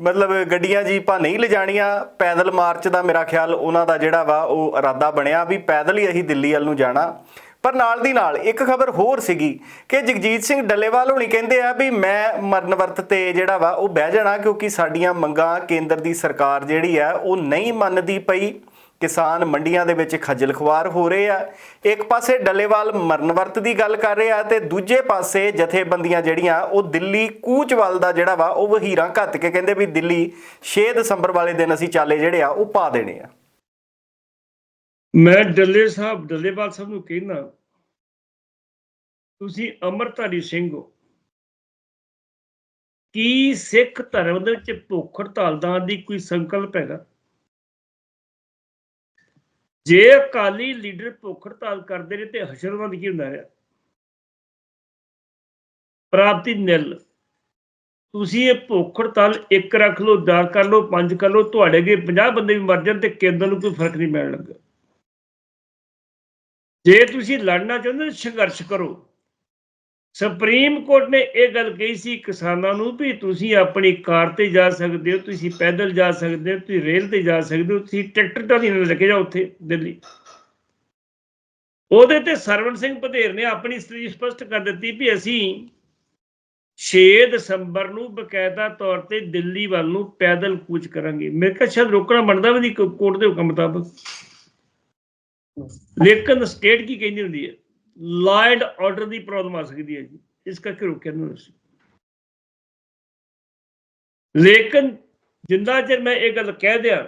ਮਤਲਬ ਗੱਡੀਆਂ, ਜੀਪਾਂ ਨਹੀਂ ਲਿਜਾਣੀਆਂ। ਪੈਦਲ ਮਾਰਚ ਦਾ ਮੇਰਾ ਖਿਆਲ ਉਹਨਾਂ ਦਾ ਜਿਹੜਾ ਵਾ, ਉਹ ਇਰਾਦਾ ਬਣਿਆ ਵੀ ਪੈਦਲ ਹੀ ਅਸੀਂ ਦਿੱਲੀ ਵੱਲ ਨੂੰ ਜਾਣਾ। ਪਰ ਨਾਲ ਦੀ ਨਾਲ ਇੱਕ ਖਬਰ ਹੋਰ ਸੀਗੀ ਕਿ ਜਗਜੀਤ ਸਿੰਘ ਡੱਲੇਵਾਲ ਹੋਣੀ ਕਹਿੰਦੇ ਆ ਵੀ ਮੈਂ ਮਰਨ ਵਰਤ ਤੇ ਜਿਹੜਾ ਵਾ, ਉਹ ਬਹਿ ਜਾਣਾ ਕਿਉਂਕਿ ਸਾਡੀਆਂ ਮੰਗਾਂ ਕੇਂਦਰ ਦੀ ਸਰਕਾਰ ਜਿਹੜੀ ਆ, ਉਹ ਨਹੀਂ ਮੰਨਦੀ ਪਈ। ਕਿਸਾਨ ਮੰਡੀਆਂ ਦੇ ਵਿੱਚ ਖੱਜਲ ਖੁਆਰ ਹੋ ਰਹੇ ਆ। ਇੱਕ ਪਾਸੇ ਡੱਲੇਵਾਲ ਮਰਨ ਵਰਤ ਦੀ ਗੱਲ ਕਰ ਰਿਹਾ ਤੇ ਦੂਜੇ ਪਾਸੇ ਜਥੇਬੰਦੀਆਂ ਜਿਹੜੀਆਂ, ਉਹ ਦਿੱਲੀ ਕੂਚ ਵੱਲ ਦਾ ਜਿਹੜਾ ਵਾ, ਉਹ ਵਹੀਰਾਂ ਘੱਤ ਕੇ ਕਹਿੰਦੇ ਵੀ ਦਿੱਲੀ 6 ਦਸੰਬਰ ਵਾਲੇ ਦਿਨ ਅਸੀਂ ਚਾਲੇ ਜਿਹੜੇ ਆ, ਉਹ ਪਾ ਦੇਣੇ ਆ। ਮੈਂ ਡੱਲੇ ਸਾਹਿਬ, ਡੱਲੇਵਾਲ ਸਾਹਿਬ ਨੂੰ ਕਹਿਣਾ ਤੁਸੀਂ ਅਮਰਧਾਰੀ ਸਿੰਘ ਹੋ। ਕੀ ਸਿੱਖ ਧਰਮ ਦੇ ਵਿੱਚ ਭੁੱਖ ਹੜਤਾਲ ਦਾ ਦੀ ਕੋਈ ਸੰਕਲਪ ਹੈਗਾ? ਜੇ ਅਕਾਲੀ ਲੀਡਰ ਭੁੱਖ ਹੜਤਾਲ ਕਰਦੇ ਨੇ ਤੇ ਹਸ਼ਰਬੰਦ ਕੀ ਹੁੰਦਾ ਹੈ? ਪ੍ਰਾਪਤੀ ਨਿਲ। ਤੁਸੀਂ ਇਹ ਭੁੱਖ ਹੜਤਾਲ ਇੱਕ ਰੱਖ ਲਓ 10 ਕਰ ਲਓ 5 ਕਰ ਲਓ, ਤੁਹਾਡੇ ਅੱਗੇ 50 ਬੰਦੇ ਵੀ ਮਰ ਜਾਣ ਤੇ ਕੇਂਦਰ ਨੂੰ ਕੋਈ ਫ਼ਰਕ ਨਹੀਂ ਪੈਣ ਲੱਗਾ। ਜੇ ਤੁਸੀਂ ਲੜਨਾ ਚਾਹੁੰਦੇ ਹੋ, ਸੰਘਰਸ਼ ਕਰੋ। ਸੁਪਰੀਮ ਕੋਰਟ ਨੇ ਇਹ ਗੱਲ ਕਹੀ ਸੀ, ਕਿਸਾਨਾਂ ਨੂੰ ਵੀ ਤੁਸੀਂ ਆਪਣੀ ਕਾਰ ਤੇ ਜਾ ਸਕਦੇ ਹੋ, ਤੁਸੀਂ ਪੈਦਲ ਜਾ ਸਕਦੇ ਹੋ, ਤੁਸੀਂ ਰੇਲ ਤੇ ਜਾ ਸਕਦੇ ਹੋ, ਤੁਸੀਂ ਟਰੈਕਟਰ ਤਾਂ ਨਹੀਂ ਲੈ ਕੇ ਜਾਓ ਉੱਥੇ ਦਿੱਲੀ। ਉਹਦੇ ਤੇ ਸਰਵਣ ਸਿੰਘ ਪਧੇਰ ਨੇ ਆਪਣੀ ਸਥਿਤੀ ਸਪਸ਼ਟ ਕਰ ਦਿੱਤੀ ਵੀ ਅਸੀਂ 6 ਦਸੰਬਰ ਨੂੰ ਬਕਾਇਦਾ ਤੌਰ ਤੇ ਦਿੱਲੀ ਵੱਲ ਨੂੰ ਪੈਦਲ ਕੂਚ ਕਰਾਂਗੇ। ਮੇਰੇ ਕਿਹਾ, ਸ਼ਾਇਦ ਰੋਕਣਾ ਬਣਦਾ ਵੀ ਨਹੀਂ ਕੋਰਟ ਦੇ ਹੁਕਮ ਮੁਤਾਬਕ। ਲੇਕਿਨ ਸਟੇਟ ਕੀ ਕਹਿੰਦੀ ਹੁੰਦੀ ਹੈ? ਲਾ ਐਂਡ ਆਰਡਰ ਦੀ ਪ੍ਰੋਬਲਮ ਆ ਸਕਦੀ ਹੈ ਜੀ। ਇਸ ਕਰਕੇ ਰੋਕਿਆ ਨੂੰ ਅਸੀਂ ਲੇਕਿਨ ਜਿੰਦਾ ਚਿਰ ਮੈਂ ਇਹ ਗੱਲ ਕਹਿ ਦਿਆਂ,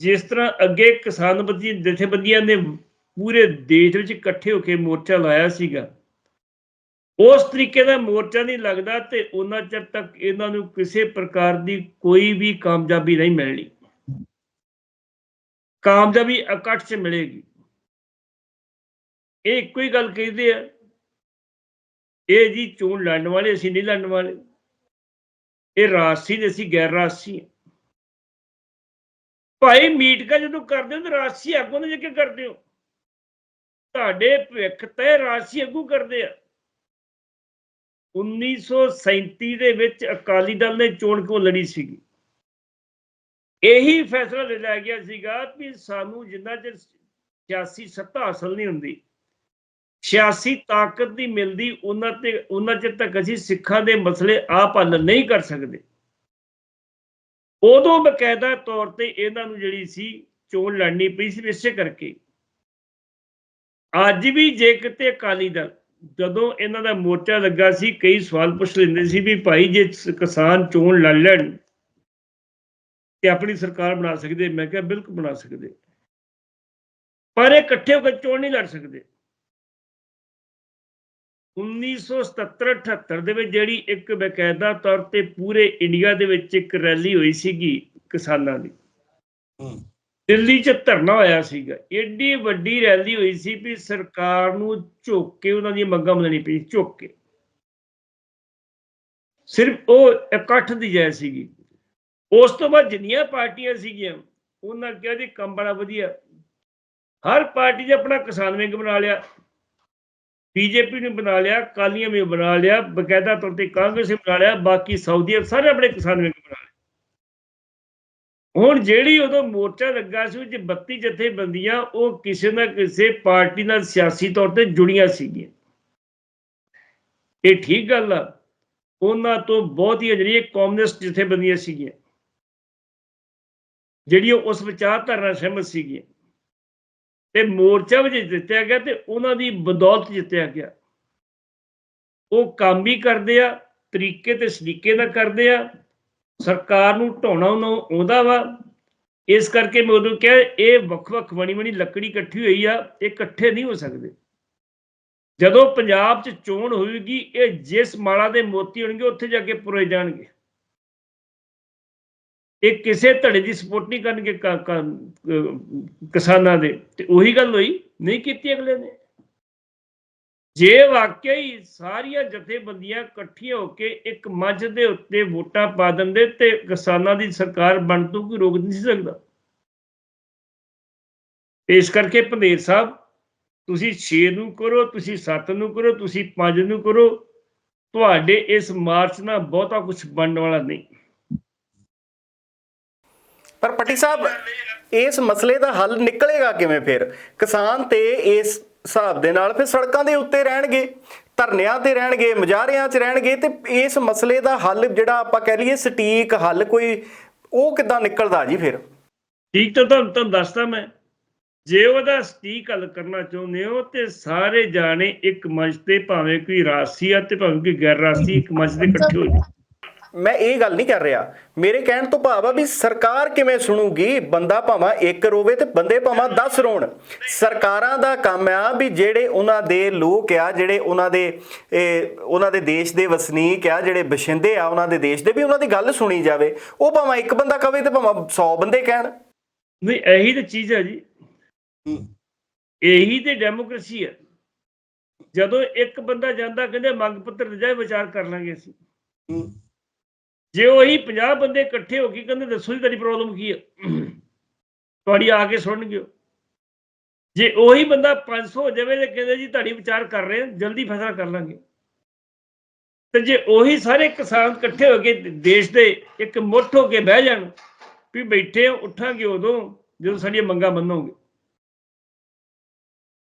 ਜਿਸ ਤਰ੍ਹਾਂ ਅੱਗੇ ਕਿਸਾਨਬੰਦੀ ਜਥੇਬੰਦੀਆਂ ਨੇ ਪੂਰੇ ਦੇਸ਼ ਵਿੱਚ ਇਕੱਠੇ ਹੋ ਕੇ ਮੋਰਚਾ ਲਾਇਆ ਸੀਗਾ, ਉਸ ਤਰੀਕੇ ਦਾ ਮੋਰਚਾ ਨਹੀਂ ਲੱਗਦਾ ਤੇ ਉਹਨਾਂ ਚਿਰ ਤੱਕ ਇਹਨਾਂ ਨੂੰ ਕਿਸੇ ਪ੍ਰਕਾਰ ਦੀ ਕੋਈ ਵੀ ਕਾਮਯਾਬੀ ਨਹੀਂ ਮਿਲਣੀ। ਕਾਮਯਾਬੀ ਇਕੱਠ 'ਚ ਮਿਲੇਗੀ। ਇਹ ਇੱਕੋ ਹੀ ਗੱਲ ਕਹਿੰਦੇ ਆ। ਇਹ ਜੀ ਚੋਣ ਲੜਨ ਵਾਲੇ, ਅਸੀਂ ਨਹੀਂ ਲੜਨ ਵਾਲੇ। ਇਹ ਰਾਜਸੀ ਦੇ ਅਸੀਂ ਗੈਰ ਰਾਜਸੀ ਹਾਂ। ਭਾਈ ਮੀਟ ਕਾ ਜਦੋਂ ਕਰਦੇ ਹੋ ਤਾਂ ਰਾਜਸੀ ਆਗੂ ਨੇ ਜੇ ਕਰਦੇ ਹੋ। ਤੁਹਾਡੇ ਭਵਿੱਖ ਤੇ ਰਾਜਸੀ ਆਗੂ ਕਰਦੇ ਆ। 1937 ਦੇ ਵਿੱਚ ਅਕਾਲੀ ਦਲ ਨੇ ਚੋਣ ਕਿਉਂ ਲੜੀ ਸੀਗੀ? ਇਹੀ ਫੈਸਲਾ ਲੈ ਲਿਆ ਗਿਆ ਸੀਗਾ ਕਿ ਸਾਨੂੰ ਜਿੰਨਾ ਚਿਰ ਸਿਆਸੀ ਸੱਤਾ ਹਾਸਲ ਨਹੀਂ ਹੁੰਦੀ ਸਿਆਸੀ ਤਾਕਤ ਦੀ ਮਿਲਦੀ ਉਹਨਾਂ ਤੇ, ਉਹਨਾਂ ਚਿਰ ਤੱਕ ਅਸੀਂ ਸਿੱਖਾਂ ਦੇ ਮਸਲੇ ਆਪ ਹੱਲ ਨਹੀਂ ਕਰ ਸਕਦੇ। ਉਦੋਂ ਬਕਾਇਦਾ ਤੌਰ ਤੇ ਇਹਨਾਂ ਨੂੰ ਜਿਹੜੀ ਸੀ ਚੋਣ ਲੜਨੀ ਪਈ ਸੀ ਇਸੇ ਕਰਕੇ। ਅੱਜ ਵੀ ਜੇ ਕਿਤੇ ਅਕਾਲੀ ਦਲ ਜਦੋਂ ਇਹਨਾਂ ਦਾ ਮੋਰਚਾ ਲੱਗਾ ਸੀ, ਕਈ ਸਵਾਲ ਪੁੱਛ ਲੈਂਦੇ ਸੀ ਵੀ ਭਾਈ ਜੇ ਕਿਸਾਨ ਚੋਣ ਲੜ ਲੈਣ ਤੇ ਆਪਣੀ ਸਰਕਾਰ ਬਣਾ ਸਕਦੇ, ਮੈਂ ਕਿਹਾ ਬਿਲਕੁਲ ਬਣਾ ਸਕਦੇ। ਪਰ ਇਹ ਇਕੱਠੇ ਹੋ ਕੇ ਚੋਣ ਨਹੀਂ ਲੜ ਸਕਦੇ। 1977-78 ਦੇ ਵਿੱਚ ਜਿਹੜੀ ਇੱਕ ਬਕਾਇਦਾ ਤੌਰ ਤੇ ਪੂਰੇ ਇੰਡੀਆ ਦੇ ਵਿੱਚ ਇੱਕ ਰੈਲੀ ਹੋਈ ਸੀਗੀ ਕਿਸਾਨਾਂ ਦੀ। ਦਿੱਲੀ 'ਚ ਧਰਨਾ ਹੋਇਆ ਸੀਗਾ। ਏਡੀ ਵੱਡੀ ਰੈਲੀ ਹੋਈ ਸੀ ਵੀ ਸਰਕਾਰ ਨੂੰ ਝੁੱਕ ਕੇ ਉਹਨਾਂ ਦੀਆਂ ਮੰਗਾਂ ਮੰਨਣੀ ਪਈ ਝੁੱਕ ਕੇ। ਸਿਰਫ ਉਹ ਇਕੱਠ ਦੀ ਜਾਇ ਸੀਗੀ। ਉਸ ਤੋਂ ਬਾਅਦ ਜਿੰਨੀਆਂ ਪਾਰਟੀਆਂ ਸੀਗੀਆਂ ਉਹਨਾਂ ਕਿਹਾ ਜੀ ਕੰਮ ਬੜਾ ਵਧੀਆ। ਹਰ ਪਾਰਟੀ ਨੇ ਆਪਣਾ ਕਿਸਾਨ ਵਿੰਗ ਬਣਾ ਲਿਆ। ਬੀਜੇਪੀ ਨੇ ਬਣਾ ਲਿਆ ਕਾਲੀਆਂ ਵੀ ਬਣਾ ਲਿਆ, ਬਕਾਇਦਾ ਤੌਰ ਤੇ ਕਾਂਗਰਸ ਨੇ ਬਣਾ ਲਿਆ, ਬਾਕੀ ਸਾਊਦੀ ਸਾਰੇ ਆਪਣੇ ਕਿਸਾਨ ਵਿੰਗ ਬਣਾ ਲਿਆ। ਹੁਣ ਜਿਹੜੀ ਉਦੋਂ ਮੋਰਚਾ ਲੱਗਾ ਸੀ, ਉਹ 32 ਜਥੇਬੰਦੀਆਂ, ਉਹ ਕਿਸੇ ਨਾ ਕਿਸੇ ਪਾਰਟੀ ਨਾਲ ਸਿਆਸੀ ਤੌਰ ਤੇ ਜੁੜੀਆਂ ਸੀਗੀਆਂ। ਇਹ ਠੀਕ ਗੱਲ ਆ, ਉਹਨਾਂ ਤੋਂ ਬਹੁਤ ਹੀ ਜਿਹੜੀਆਂ ਕਮਿਊਨਿਸਟ ਜਥੇਬੰਦੀਆਂ ਸੀਗੀਆਂ, ਜਿਹੜੀਆਂ ਉਸ ਵਿਚਾਰਧਾਰਾ ਨਾਲ ਸਹਿਮਤ ਸੀਗੀਆਂ। ਤੇ ਮੋਰਚਾ ਵਿੱਚ ਜਿੱਤਿਆ ਗਿਆ ਤੇ ਉਹਨਾਂ ਦੀ ਬਦੌਲਤ ਜਿੱਤਿਆ ਗਿਆ। ਉਹ ਕੰਮ ਵੀ ਕਰਦੇ ਆ, ਤਰੀਕੇ ਤੇ ਸਲੀਕੇ ਨਾਲ ਕਰਦੇ ਆ, ਸਰਕਾਰ ਨੂੰ ਢਾਉਣਾ ਉਹਨਾਂ ਆਉਂਦਾ ਵਾ। ਇਸ ਕਰਕੇ ਮੈਂ ਉਹਨੂੰ ਕਿਹਾ, ਇਹ ਵੱਖ-ਵੱਖ ਬਣੀ ਬਣੀ ਲੱਕੜੀ ਇਕੱਠੀ ਹੋਈ ਆ, ਇਹ ਇਕੱਠੇ ਨਹੀਂ ਹੋ ਸਕਦੇ। ਜਦੋਂ ਪੰਜਾਬ 'ਚ ਚੋਣ ਹੋਵੇਗੀ, ਇਹ ਜਿਸ ਮਾਲਾ ਦੇ ਮੋਤੀ ਹੋਣਗੇ, ਉੱਥੇ ਜਾ ਕੇ ਪੁਰੇ ਜਾਣਗੇ। ਇਹ ਕਿਸੇ ਧੜੇ ਦੀ ਸਪੋਰਟ ਨਹੀਂ ਕਰਨਗੇ ਕਿਸਾਨਾਂ ਦੇ। ਤੇ ਉਹੀ ਗੱਲ ਹੋਈ, ਨਹੀਂ ਕੀਤੀ ਅਗਲੇ ਨੇ। ਜੇ ਵਾਕਿਆ ਹੀ ਸਾਰੀਆਂ ਜਥੇਬੰਦੀਆਂ ਇਕੱਠੀਆਂ ਹੋ ਕੇ ਇੱਕ ਮੰਚ ਦੇ ਉੱਤੇ ਵੋਟਾਂ ਪਾ ਦਿੰਦੇ ਤੇ ਕਿਸਾਨਾਂ ਦੀ ਸਰਕਾਰ ਬਣ ਤੋਂ ਕੋਈ ਰੋਕ ਨਹੀਂ ਸੀ ਸਕਦਾ। ਇਸ ਕਰਕੇ ਭੰਦੇਰ ਸਾਹਿਬ, ਤੁਸੀਂ 6 ਨੂੰ ਕਰੋ, ਤੁਸੀਂ 7 ਨੂੰ ਕਰੋ, ਤੁਸੀਂ 5 ਨੂੰ ਕਰੋ। ਤੁਹਾਡੇ ਇਸ ਮਾਰਚ ਨਾਲ ਬਹੁਤਾ ਕੁਝ ਬਣਨ ਵਾਲਾ ਨਹੀਂ। ਪਰ ਪੱਟੀ ਸਾਹਿਬ, ਇਸ ਮਸਲੇ ਦਾ ਹੱਲ ਨਿਕਲੇਗਾ ਕਿਵੇਂ ਫਿਰ? ਕਿਸਾਨ ਤੇ ਇਸ ਹਿਸਾਬ ਦੇ ਨਾਲ ਫਿਰ ਸੜਕਾਂ ਦੇ ਉੱਤੇ ਰਹਿਣਗੇ, ਧਰਨਿਆਂ ਤੇ ਰਹਿਣਗੇ ਮੁਜ਼ਾਹਰਿਆਂ 'ਚ ਰਹਿਣਗੇ ਤੇ ਇਸ ਮਸਲੇ ਦਾ ਹੱਲ ਜਿਹੜਾ ਆਪਾਂ ਕਹਿ ਲਈਏ ਸਟੀਕ ਹੱਲ ਕੋਈ, ਉਹ ਕਿੱਦਾਂ ਨਿਕਲਦਾ ਜੀ ਫਿਰ? ਠੀਕ ਤਾਂ ਤੁਹਾਨੂੰ ਤੁਹਾਨੂੰ ਦੱਸਦਾ ਮੈਂ। ਜੇ ਉਹਦਾ ਸਟੀਕ ਹੱਲ ਕਰਨਾ ਚਾਹੁੰਦੇ ਹੋ ਤੇ ਸਾਰੇ ਜਾਣੇ ਇੱਕ ਮੰਚ ਤੇ ਭਾਵੇਂ ਕੋਈ ਰਾਸੀ ਆ ਤੇ ਭਾਵੇਂ ਕੋਈ ਗੈਰ ਰਾਸੀ ਇੱਕ ਮੰਚ ਤੇ ਇਕੱਠੇ ਹੋ ਜਾਓ। ਮੈਂ ਇਹ ਗੱਲ ਨਹੀਂ ਕਰ ਰਿਹਾ। ਮੇਰੇ ਕਹਿਣ ਤੋਂ ਭਾਵ ਆ ਵੀ ਸਰਕਾਰ ਕਿਵੇਂ ਸੁਣੂਗੀ? ਬੰਦਾ ਭਾਵਾਂ ਇੱਕ ਰੋਵੇ ਤੇ ਬੰਦੇ ਭਾਵਾਂ 10 ਰੋਣ। ਸਰਕਾਰਾਂ ਦਾ ਕੰਮ ਆ ਵੀ ਜਿਹੜੇ ਉਹਨਾਂ ਦੇ ਲੋਕ ਆ, ਜਿਹੜੇ ਉਹਨਾਂ ਦੇ ਉਹਨਾਂ ਦੇ ਦੇਸ਼ ਦੇ ਵਸਨੀਕ ਆ, ਜਿਹੜੇ ਬਸ਼ਿੰਦੇ ਆ, ਉਹਨਾਂ ਦੇ ਦੇਸ਼ ਦੇ ਵੀ ਉਹਨਾਂ ਦੀ ਗੱਲ ਸੁਣੀ ਜਾਵੇ। ਉਹ ਭਾਵੇਂ ਇੱਕ ਬੰਦਾ ਕਵੇ ਤੇ ਭਾਵੇਂ 100 ਬੰਦੇ ਕਹਿਣ। ਨਹੀਂ, ਇਹੀ ਤੇ ਚੀਜ਼ ਹੈ ਜੀ। ਇਹੀ ਤੇ ਡੈਮੋਕ੍ਰੇਸੀ ਹੈ ਜਦੋਂ ਇੱਕ ਬੰਦਾ ਜਾਂਦਾ, ਕਹਿੰਦੇ ਮੰਗ ਪੱਤਰ ਦੇ ਜਾਏ ਵਿਚਾਰ ਕਰ ਲਾਂਗੇ ਅਸੀਂ। ਜੇ ਉਹੀ 50 ਬੰਦੇ ਇਕੱਠੇ ਹੋ ਕੇ ਕਹਿੰਦੇ ਦੱਸੋ ਜੀ ਤੁਹਾਡੀ ਪ੍ਰੋਬਲਮ ਕੀ ਹੈ ਤੁਹਾਡੀ ਆ ਕੇ ਸੁਣਨਗੇ ਉਹ। ਜੇ ਉਹੀ ਬੰਦਾ 500 ਹੋ ਜਾਵੇ ਤੇ ਕਹਿੰਦੇ ਜੀ ਤੁਹਾਡੀ ਵਿਚਾਰ ਕਰ ਰਹੇ ਹਾਂ ਜਲਦੀ ਫੈਸਲਾ ਕਰ ਲਾਂਗੇ। ਤੇ ਜੇ ਉਹੀ ਸਾਰੇ ਕਿਸਾਨ ਇਕੱਠੇ ਹੋ ਕੇ ਦੇਸ਼ ਦੇ ਇੱਕ ਮੁੱਠ ਹੋ ਕੇ ਬਹਿ ਜਾਣ ਵੀ ਬੈਠੇ ਹਾਂ, ਉੱਠਾਂਗੇ ਉਦੋਂ ਜਦੋਂ ਸਾਡੀਆਂ ਮੰਗਾਂ ਮੰਨੋਗੇ।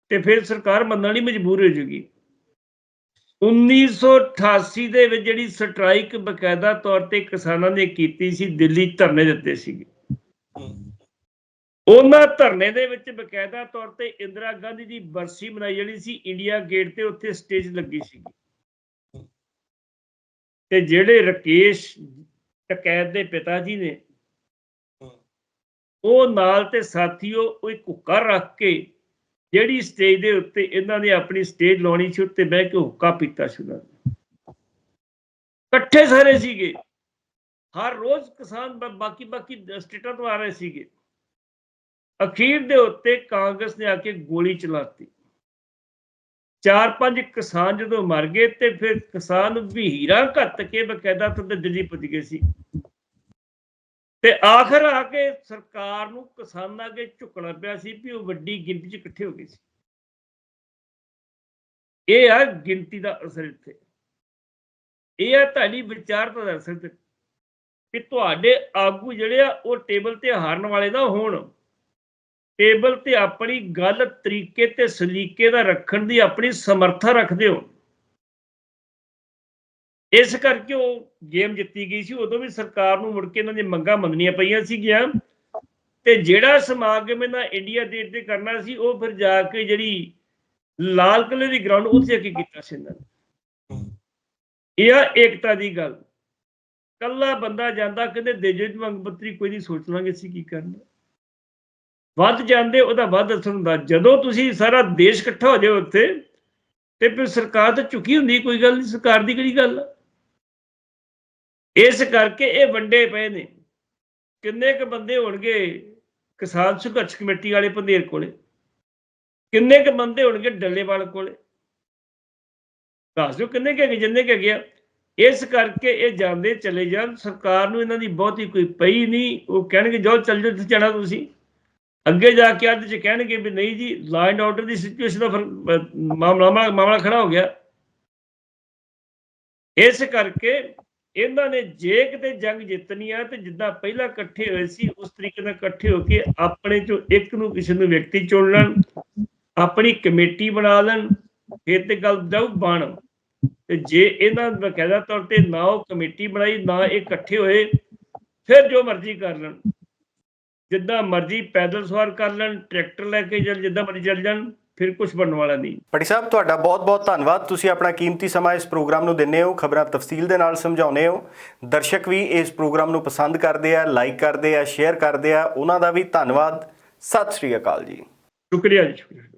ਤੇ ਫਿਰ ਸਰਕਾਰ ਮੰਨਣ ਲਈ ਮਜਬੂਰ ਹੋ ਜੂਗੀ 1988 ਦੇ ਵਿੱਚ ਜਿਹੜੀ ਸਟ੍ਰਾਈਕ ਬਕਾਇਦਾ ਤੌਰ ਤੇ ਕਿਸਾਨਾਂ ਨੇ ਕੀਤੀ ਸੀ, ਦਿੱਲੀ ਧਰਨੇ ਦਿੱਤੇ ਸੀਗੇ। ਉਹਨਾਂ ਧਰਨੇ ਦੇ ਵਿੱਚ ਬਕਾਇਦਾ ਤੌਰ ਤੇ ਇੰਦਰਾ ਗਾਂਧੀ ਦੀ ਬਰਸੀ ਮਨਾਈ ਜਿਹੜੀ ਸੀ। ਇੰਡੀਆ ਗੇਟ ਤੇ ਉੱਥੇ ਸਟੇਜ ਲੱਗੀ ਸੀ ਤੇ ਜਿਹੜੇ ਰਕੇਸ਼ ਟਕੈਤ ਦੇ ਪਿਤਾ ਜੀ ਨੇ, ਉਹ ਨਾਲ ਤੇ ਸਾਥੀਓ, ਉਹ ਇੱਕ ਹੁੱਕਾ ਰੱਖ ਕੇ ਜਿਹੜੀ ਸਟੇਜ ਦੇ ਉੱਤੇ ਇਹਨਾਂ ਨੇ ਆਪਣੀ ਸਟੇਜ ਲਾਉਣੀ ਸੀ, ਉੱਤੇ ਬਹਿ ਕੇ ਹੁੱਕਾ ਪੀਤਾ ਸੀ ਉਹਨਾਂ ਨੇ। ਇਕੱਠੇ ਸਾਰੇ ਸੀਗੇ। ਹਰ ਰੋਜ਼ ਕਿਸਾਨ ਬਾਕੀ ਬਾਕੀ ਸਟੇਟਾਂ ਤੋਂ ਆ ਰਹੇ ਸੀਗੇ। ਅਖੀਰ ਦੇ ਉੱਤੇ ਕਾਂਗਰਸ ਨੇ ਆ ਕੇ ਗੋਲੀ ਚਲਾਤੀ। ਚਾਰ ਪੰਜ ਕਿਸਾਨ ਜਦੋਂ ਮਰ ਗਏ ਤੇ ਫਿਰ ਕਿਸਾਨ ਵਹੀਰਾਂ ਘੱਤ ਕੇ ਬਕਾਇਦਾ ਤੋਂ ਦਿੱਲੀ ਪੁੱਜ ਗਏ ਸੀ। ਤੇ ਆਖਰ ਆ ਕੇ ਸਰਕਾਰ ਨੂੰ ਕਿਸਾਨਾਂ ਅੱਗੇ ਝੁਕਣਾ ਪਿਆ ਸੀ ਵੀ ਉਹ ਵੱਡੀ ਗਿਣਤੀ 'ਚ ਇਕੱਠੇ ਹੋ ਗਏ ਸੀ। ਇਹ ਆ ਗਿਣਤੀ ਦਾ ਅਸਰ ਇੱਥੇ। ਇਹ ਆ ਤੁਹਾਡੀ ਵਿਚਾਰਤਾ ਦਾ ਅਸਰ ਤੇ ਕਿ ਤੁਹਾਡੇ ਆਗੂ ਜਿਹੜੇ ਆ, ਉਹ ਟੇਬਲ ਤੇ ਹਾਰਨ ਵਾਲੇ ਨਾ ਹੋਣ। ਟੇਬਲ ਤੇ ਆਪਣੀ ਗੱਲ ਤਰੀਕੇ ਤੇ ਸਲੀਕੇ ਦਾ ਰੱਖਣ ਦੀ ਆਪਣੀ ਸਮਰੱਥਾ ਰੱਖਦੇ ਹੋ ਇਸ ਕਰਕੇ ਉਹ ਗੇਮ ਜਿੱਤੀ ਗਈ ਸੀ, ਉਦੋਂ ਵੀ ਸਰਕਾਰ ਨੂੰ ਮੁੜ ਕੇ ਇਹਨਾਂ ਦੀਆਂ ਮੰਗਾਂ ਮੰਨਣੀਆਂ ਪਈਆਂ ਸੀਗੀਆਂ। ਤੇ ਜਿਹੜਾ ਸਮਾਗਮ ਇਹਨਾਂ ਇੰਡੀਆ ਗੇਟ ਤੇ ਕਰਨਾ ਸੀ, ਉਹ ਫਿਰ ਜਾ ਕੇ ਜਿਹੜੀ ਲਾਲ ਕਿਲੇ ਦੀ ਗਰਾਊਂਡ ਉੱਥੇ ਜਾ ਕੇ ਕੀਤਾ ਸੀ ਇਹਨਾਂ ਨੇ। ਇਹ ਆ ਏਕਤਾ ਦੀ ਗੱਲ। ਕੱਲਾ ਬੰਦਾ ਜਾਂਦਾ, ਕਹਿੰਦੇ ਦੇਜੋ ਮੰਗ ਪੱਤਰੀ ਕੋਈ ਨਹੀਂ ਸੋਚ ਲਾਂਗੇ ਅਸੀਂ ਕੀ ਕਰਨਾ। ਵੱਧ ਜਾਂਦੇ, ਉਹਦਾ ਵੱਧ ਅਸਰ ਹੁੰਦਾ। ਜਦੋਂ ਤੁਸੀਂ ਸਾਰਾ ਦੇਸ਼ ਇਕੱਠਾ ਹੋ ਜਾਓ ਉੱਥੇ, ਤੇ ਫਿਰ ਸਰਕਾਰ ਤਾਂ ਝੁਕੀ ਹੁੰਦੀ, ਕੋਈ ਗੱਲ ਨਹੀਂ, ਸਰਕਾਰ ਦੀ ਕਿਹੜੀ ਗੱਲ ਆ? ਇਸ ਕਰਕੇ ਇਹ ਵੰਡੇ ਪਏ ਨੇ। ਕਿੰਨੇ ਕ ਬੰਦੇ ਹੋਣਗੇ ਕਿਸਾਨ ਸੰਘਰਸ਼ ਕਮੇਟੀ ਵਾਲੇ ਪੰਧੇਰ ਕੋਲੇ? ਕਿੰਨੇ ਕ ਬੰਦੇ ਹੋਣਗੇ ਡੱਲੇਵਾਲ ਕੋਲੇ? ਦੱਸ ਦਿਓ ਕਿੰਨੇ ਕੁ ਹੈਗੇ ਜਿੰਨੇ ਕੁ ਹੈਗੇ ਆ। ਇਸ ਕਰਕੇ ਇਹ ਜਾਂਦੇ ਚਲੇ ਜਾਣ। ਸਰਕਾਰ ਨੂੰ ਇਹਨਾਂ ਦੀ ਬਹੁਤੀ ਕੋਈ ਪਈ ਨਹੀਂ। ਉਹ ਕਹਿਣਗੇ ਜਾਓ ਚੱਲ ਜਾਓ ਜਿੱਥੇ ਜਾਣਾ ਤੁਸੀਂ। ਅੱਗੇ ਜਾ ਕੇ ਅੱਧ ਚ ਕਹਿਣਗੇ ਵੀ ਨਹੀਂ ਜੀ ਲਾ ਐਂਡ ਆਰਡਰ ਦੀ ਸਿਚੁਏਸ਼ਨ ਦਾ ਫਿਰ, ਮਾਮਲਾ ਮਾਮਲਾ ਖੜਾ ਹੋ ਗਿਆ। ਇਸ ਕਰਕੇ ਇਹਨਾਂ ਨੇ ਜੇ ਕਿਤੇ ਜੰਗ ਜਿੱਤਣੀ ਆ ਤੇ ਜਿੱਦਾਂ ਪਹਿਲਾਂ ਇਕੱਠੇ ਹੋਏ ਸੀ, ਉਸ ਤਰੀਕੇ ਨਾਲ ਇਕੱਠੇ ਹੋ ਕੇ ਆਪਣੇ ਚੋਂ ਇੱਕ ਨੂੰ ਕਿਸੇ ਨੂੰ ਵਿਅਕਤੀ ਚੁਣ ਲੈਣ, ਆਪਣੀ ਕਮੇਟੀ ਬਣਾ ਲੈਣ, ਫਿਰ ਤੇ ਗੱਲ ਜਾਊ ਬਣ। ਤੇ ਜੇ ਇਹਨਾਂ ਬਕਾਇਦਾ ਤੌਰ ਤੇ ਨਾ ਉਹ ਕਮੇਟੀ ਬਣਾਈ, ਨਾ ਇਹ ਇਕੱਠੇ ਹੋਏ, ਫਿਰ ਜੋ ਮਰਜ਼ੀ ਕਰ ਲੈਣ। ਜਿੱਦਾਂ ਮਰਜ਼ੀ ਪੈਦਲ ਸਵਾਰ ਕਰ ਲੈਣ, ਟਰੈਕਟਰ ਲੈ ਕੇ ਚੱਲ ਜਿੱਦਾਂ ਮਰਜ਼ੀ ਚੱਲ ਜਾਣ ਫਿਰ ਕੁਝ ਬਣਨ ਵਾਲਾ ਨਹੀਂ। ਪਟੀ ਸਾਹਿਬ ਤੁਹਾਡਾ ਬਹੁਤ-ਬਹੁਤ ਧੰਨਵਾਦ। ਤੁਸੀਂ ਆਪਣਾ ਕੀਮਤੀ ਸਮਾਂ ਇਸ ਪ੍ਰੋਗਰਾਮ ਨੂੰ ਦਿੰਦੇ ਹੋ ਖਬਰਾਂ ਤਫਸੀਲ ਦੇ ਨਾਲ ਸਮਝਾਉਂਦੇ ਹੋ। ਦਰਸ਼ਕ ਵੀ ਇਸ ਪ੍ਰੋਗਰਾਮ ਨੂੰ ਪਸੰਦ ਕਰਦੇ ਆ ਲਾਈਕ ਕਰਦੇ ਆ ਸ਼ੇਅਰ ਕਰਦੇ ਆ। ਉਹਨਾਂ ਦਾ ਵੀ ਧੰਨਵਾਦ। ਸਤਿ ਸ੍ਰੀ ਅਕਾਲ ਜੀ। ਸ਼ੁਕਰੀਆ ਜੀ ਸ਼ੁਕਰੀਆ।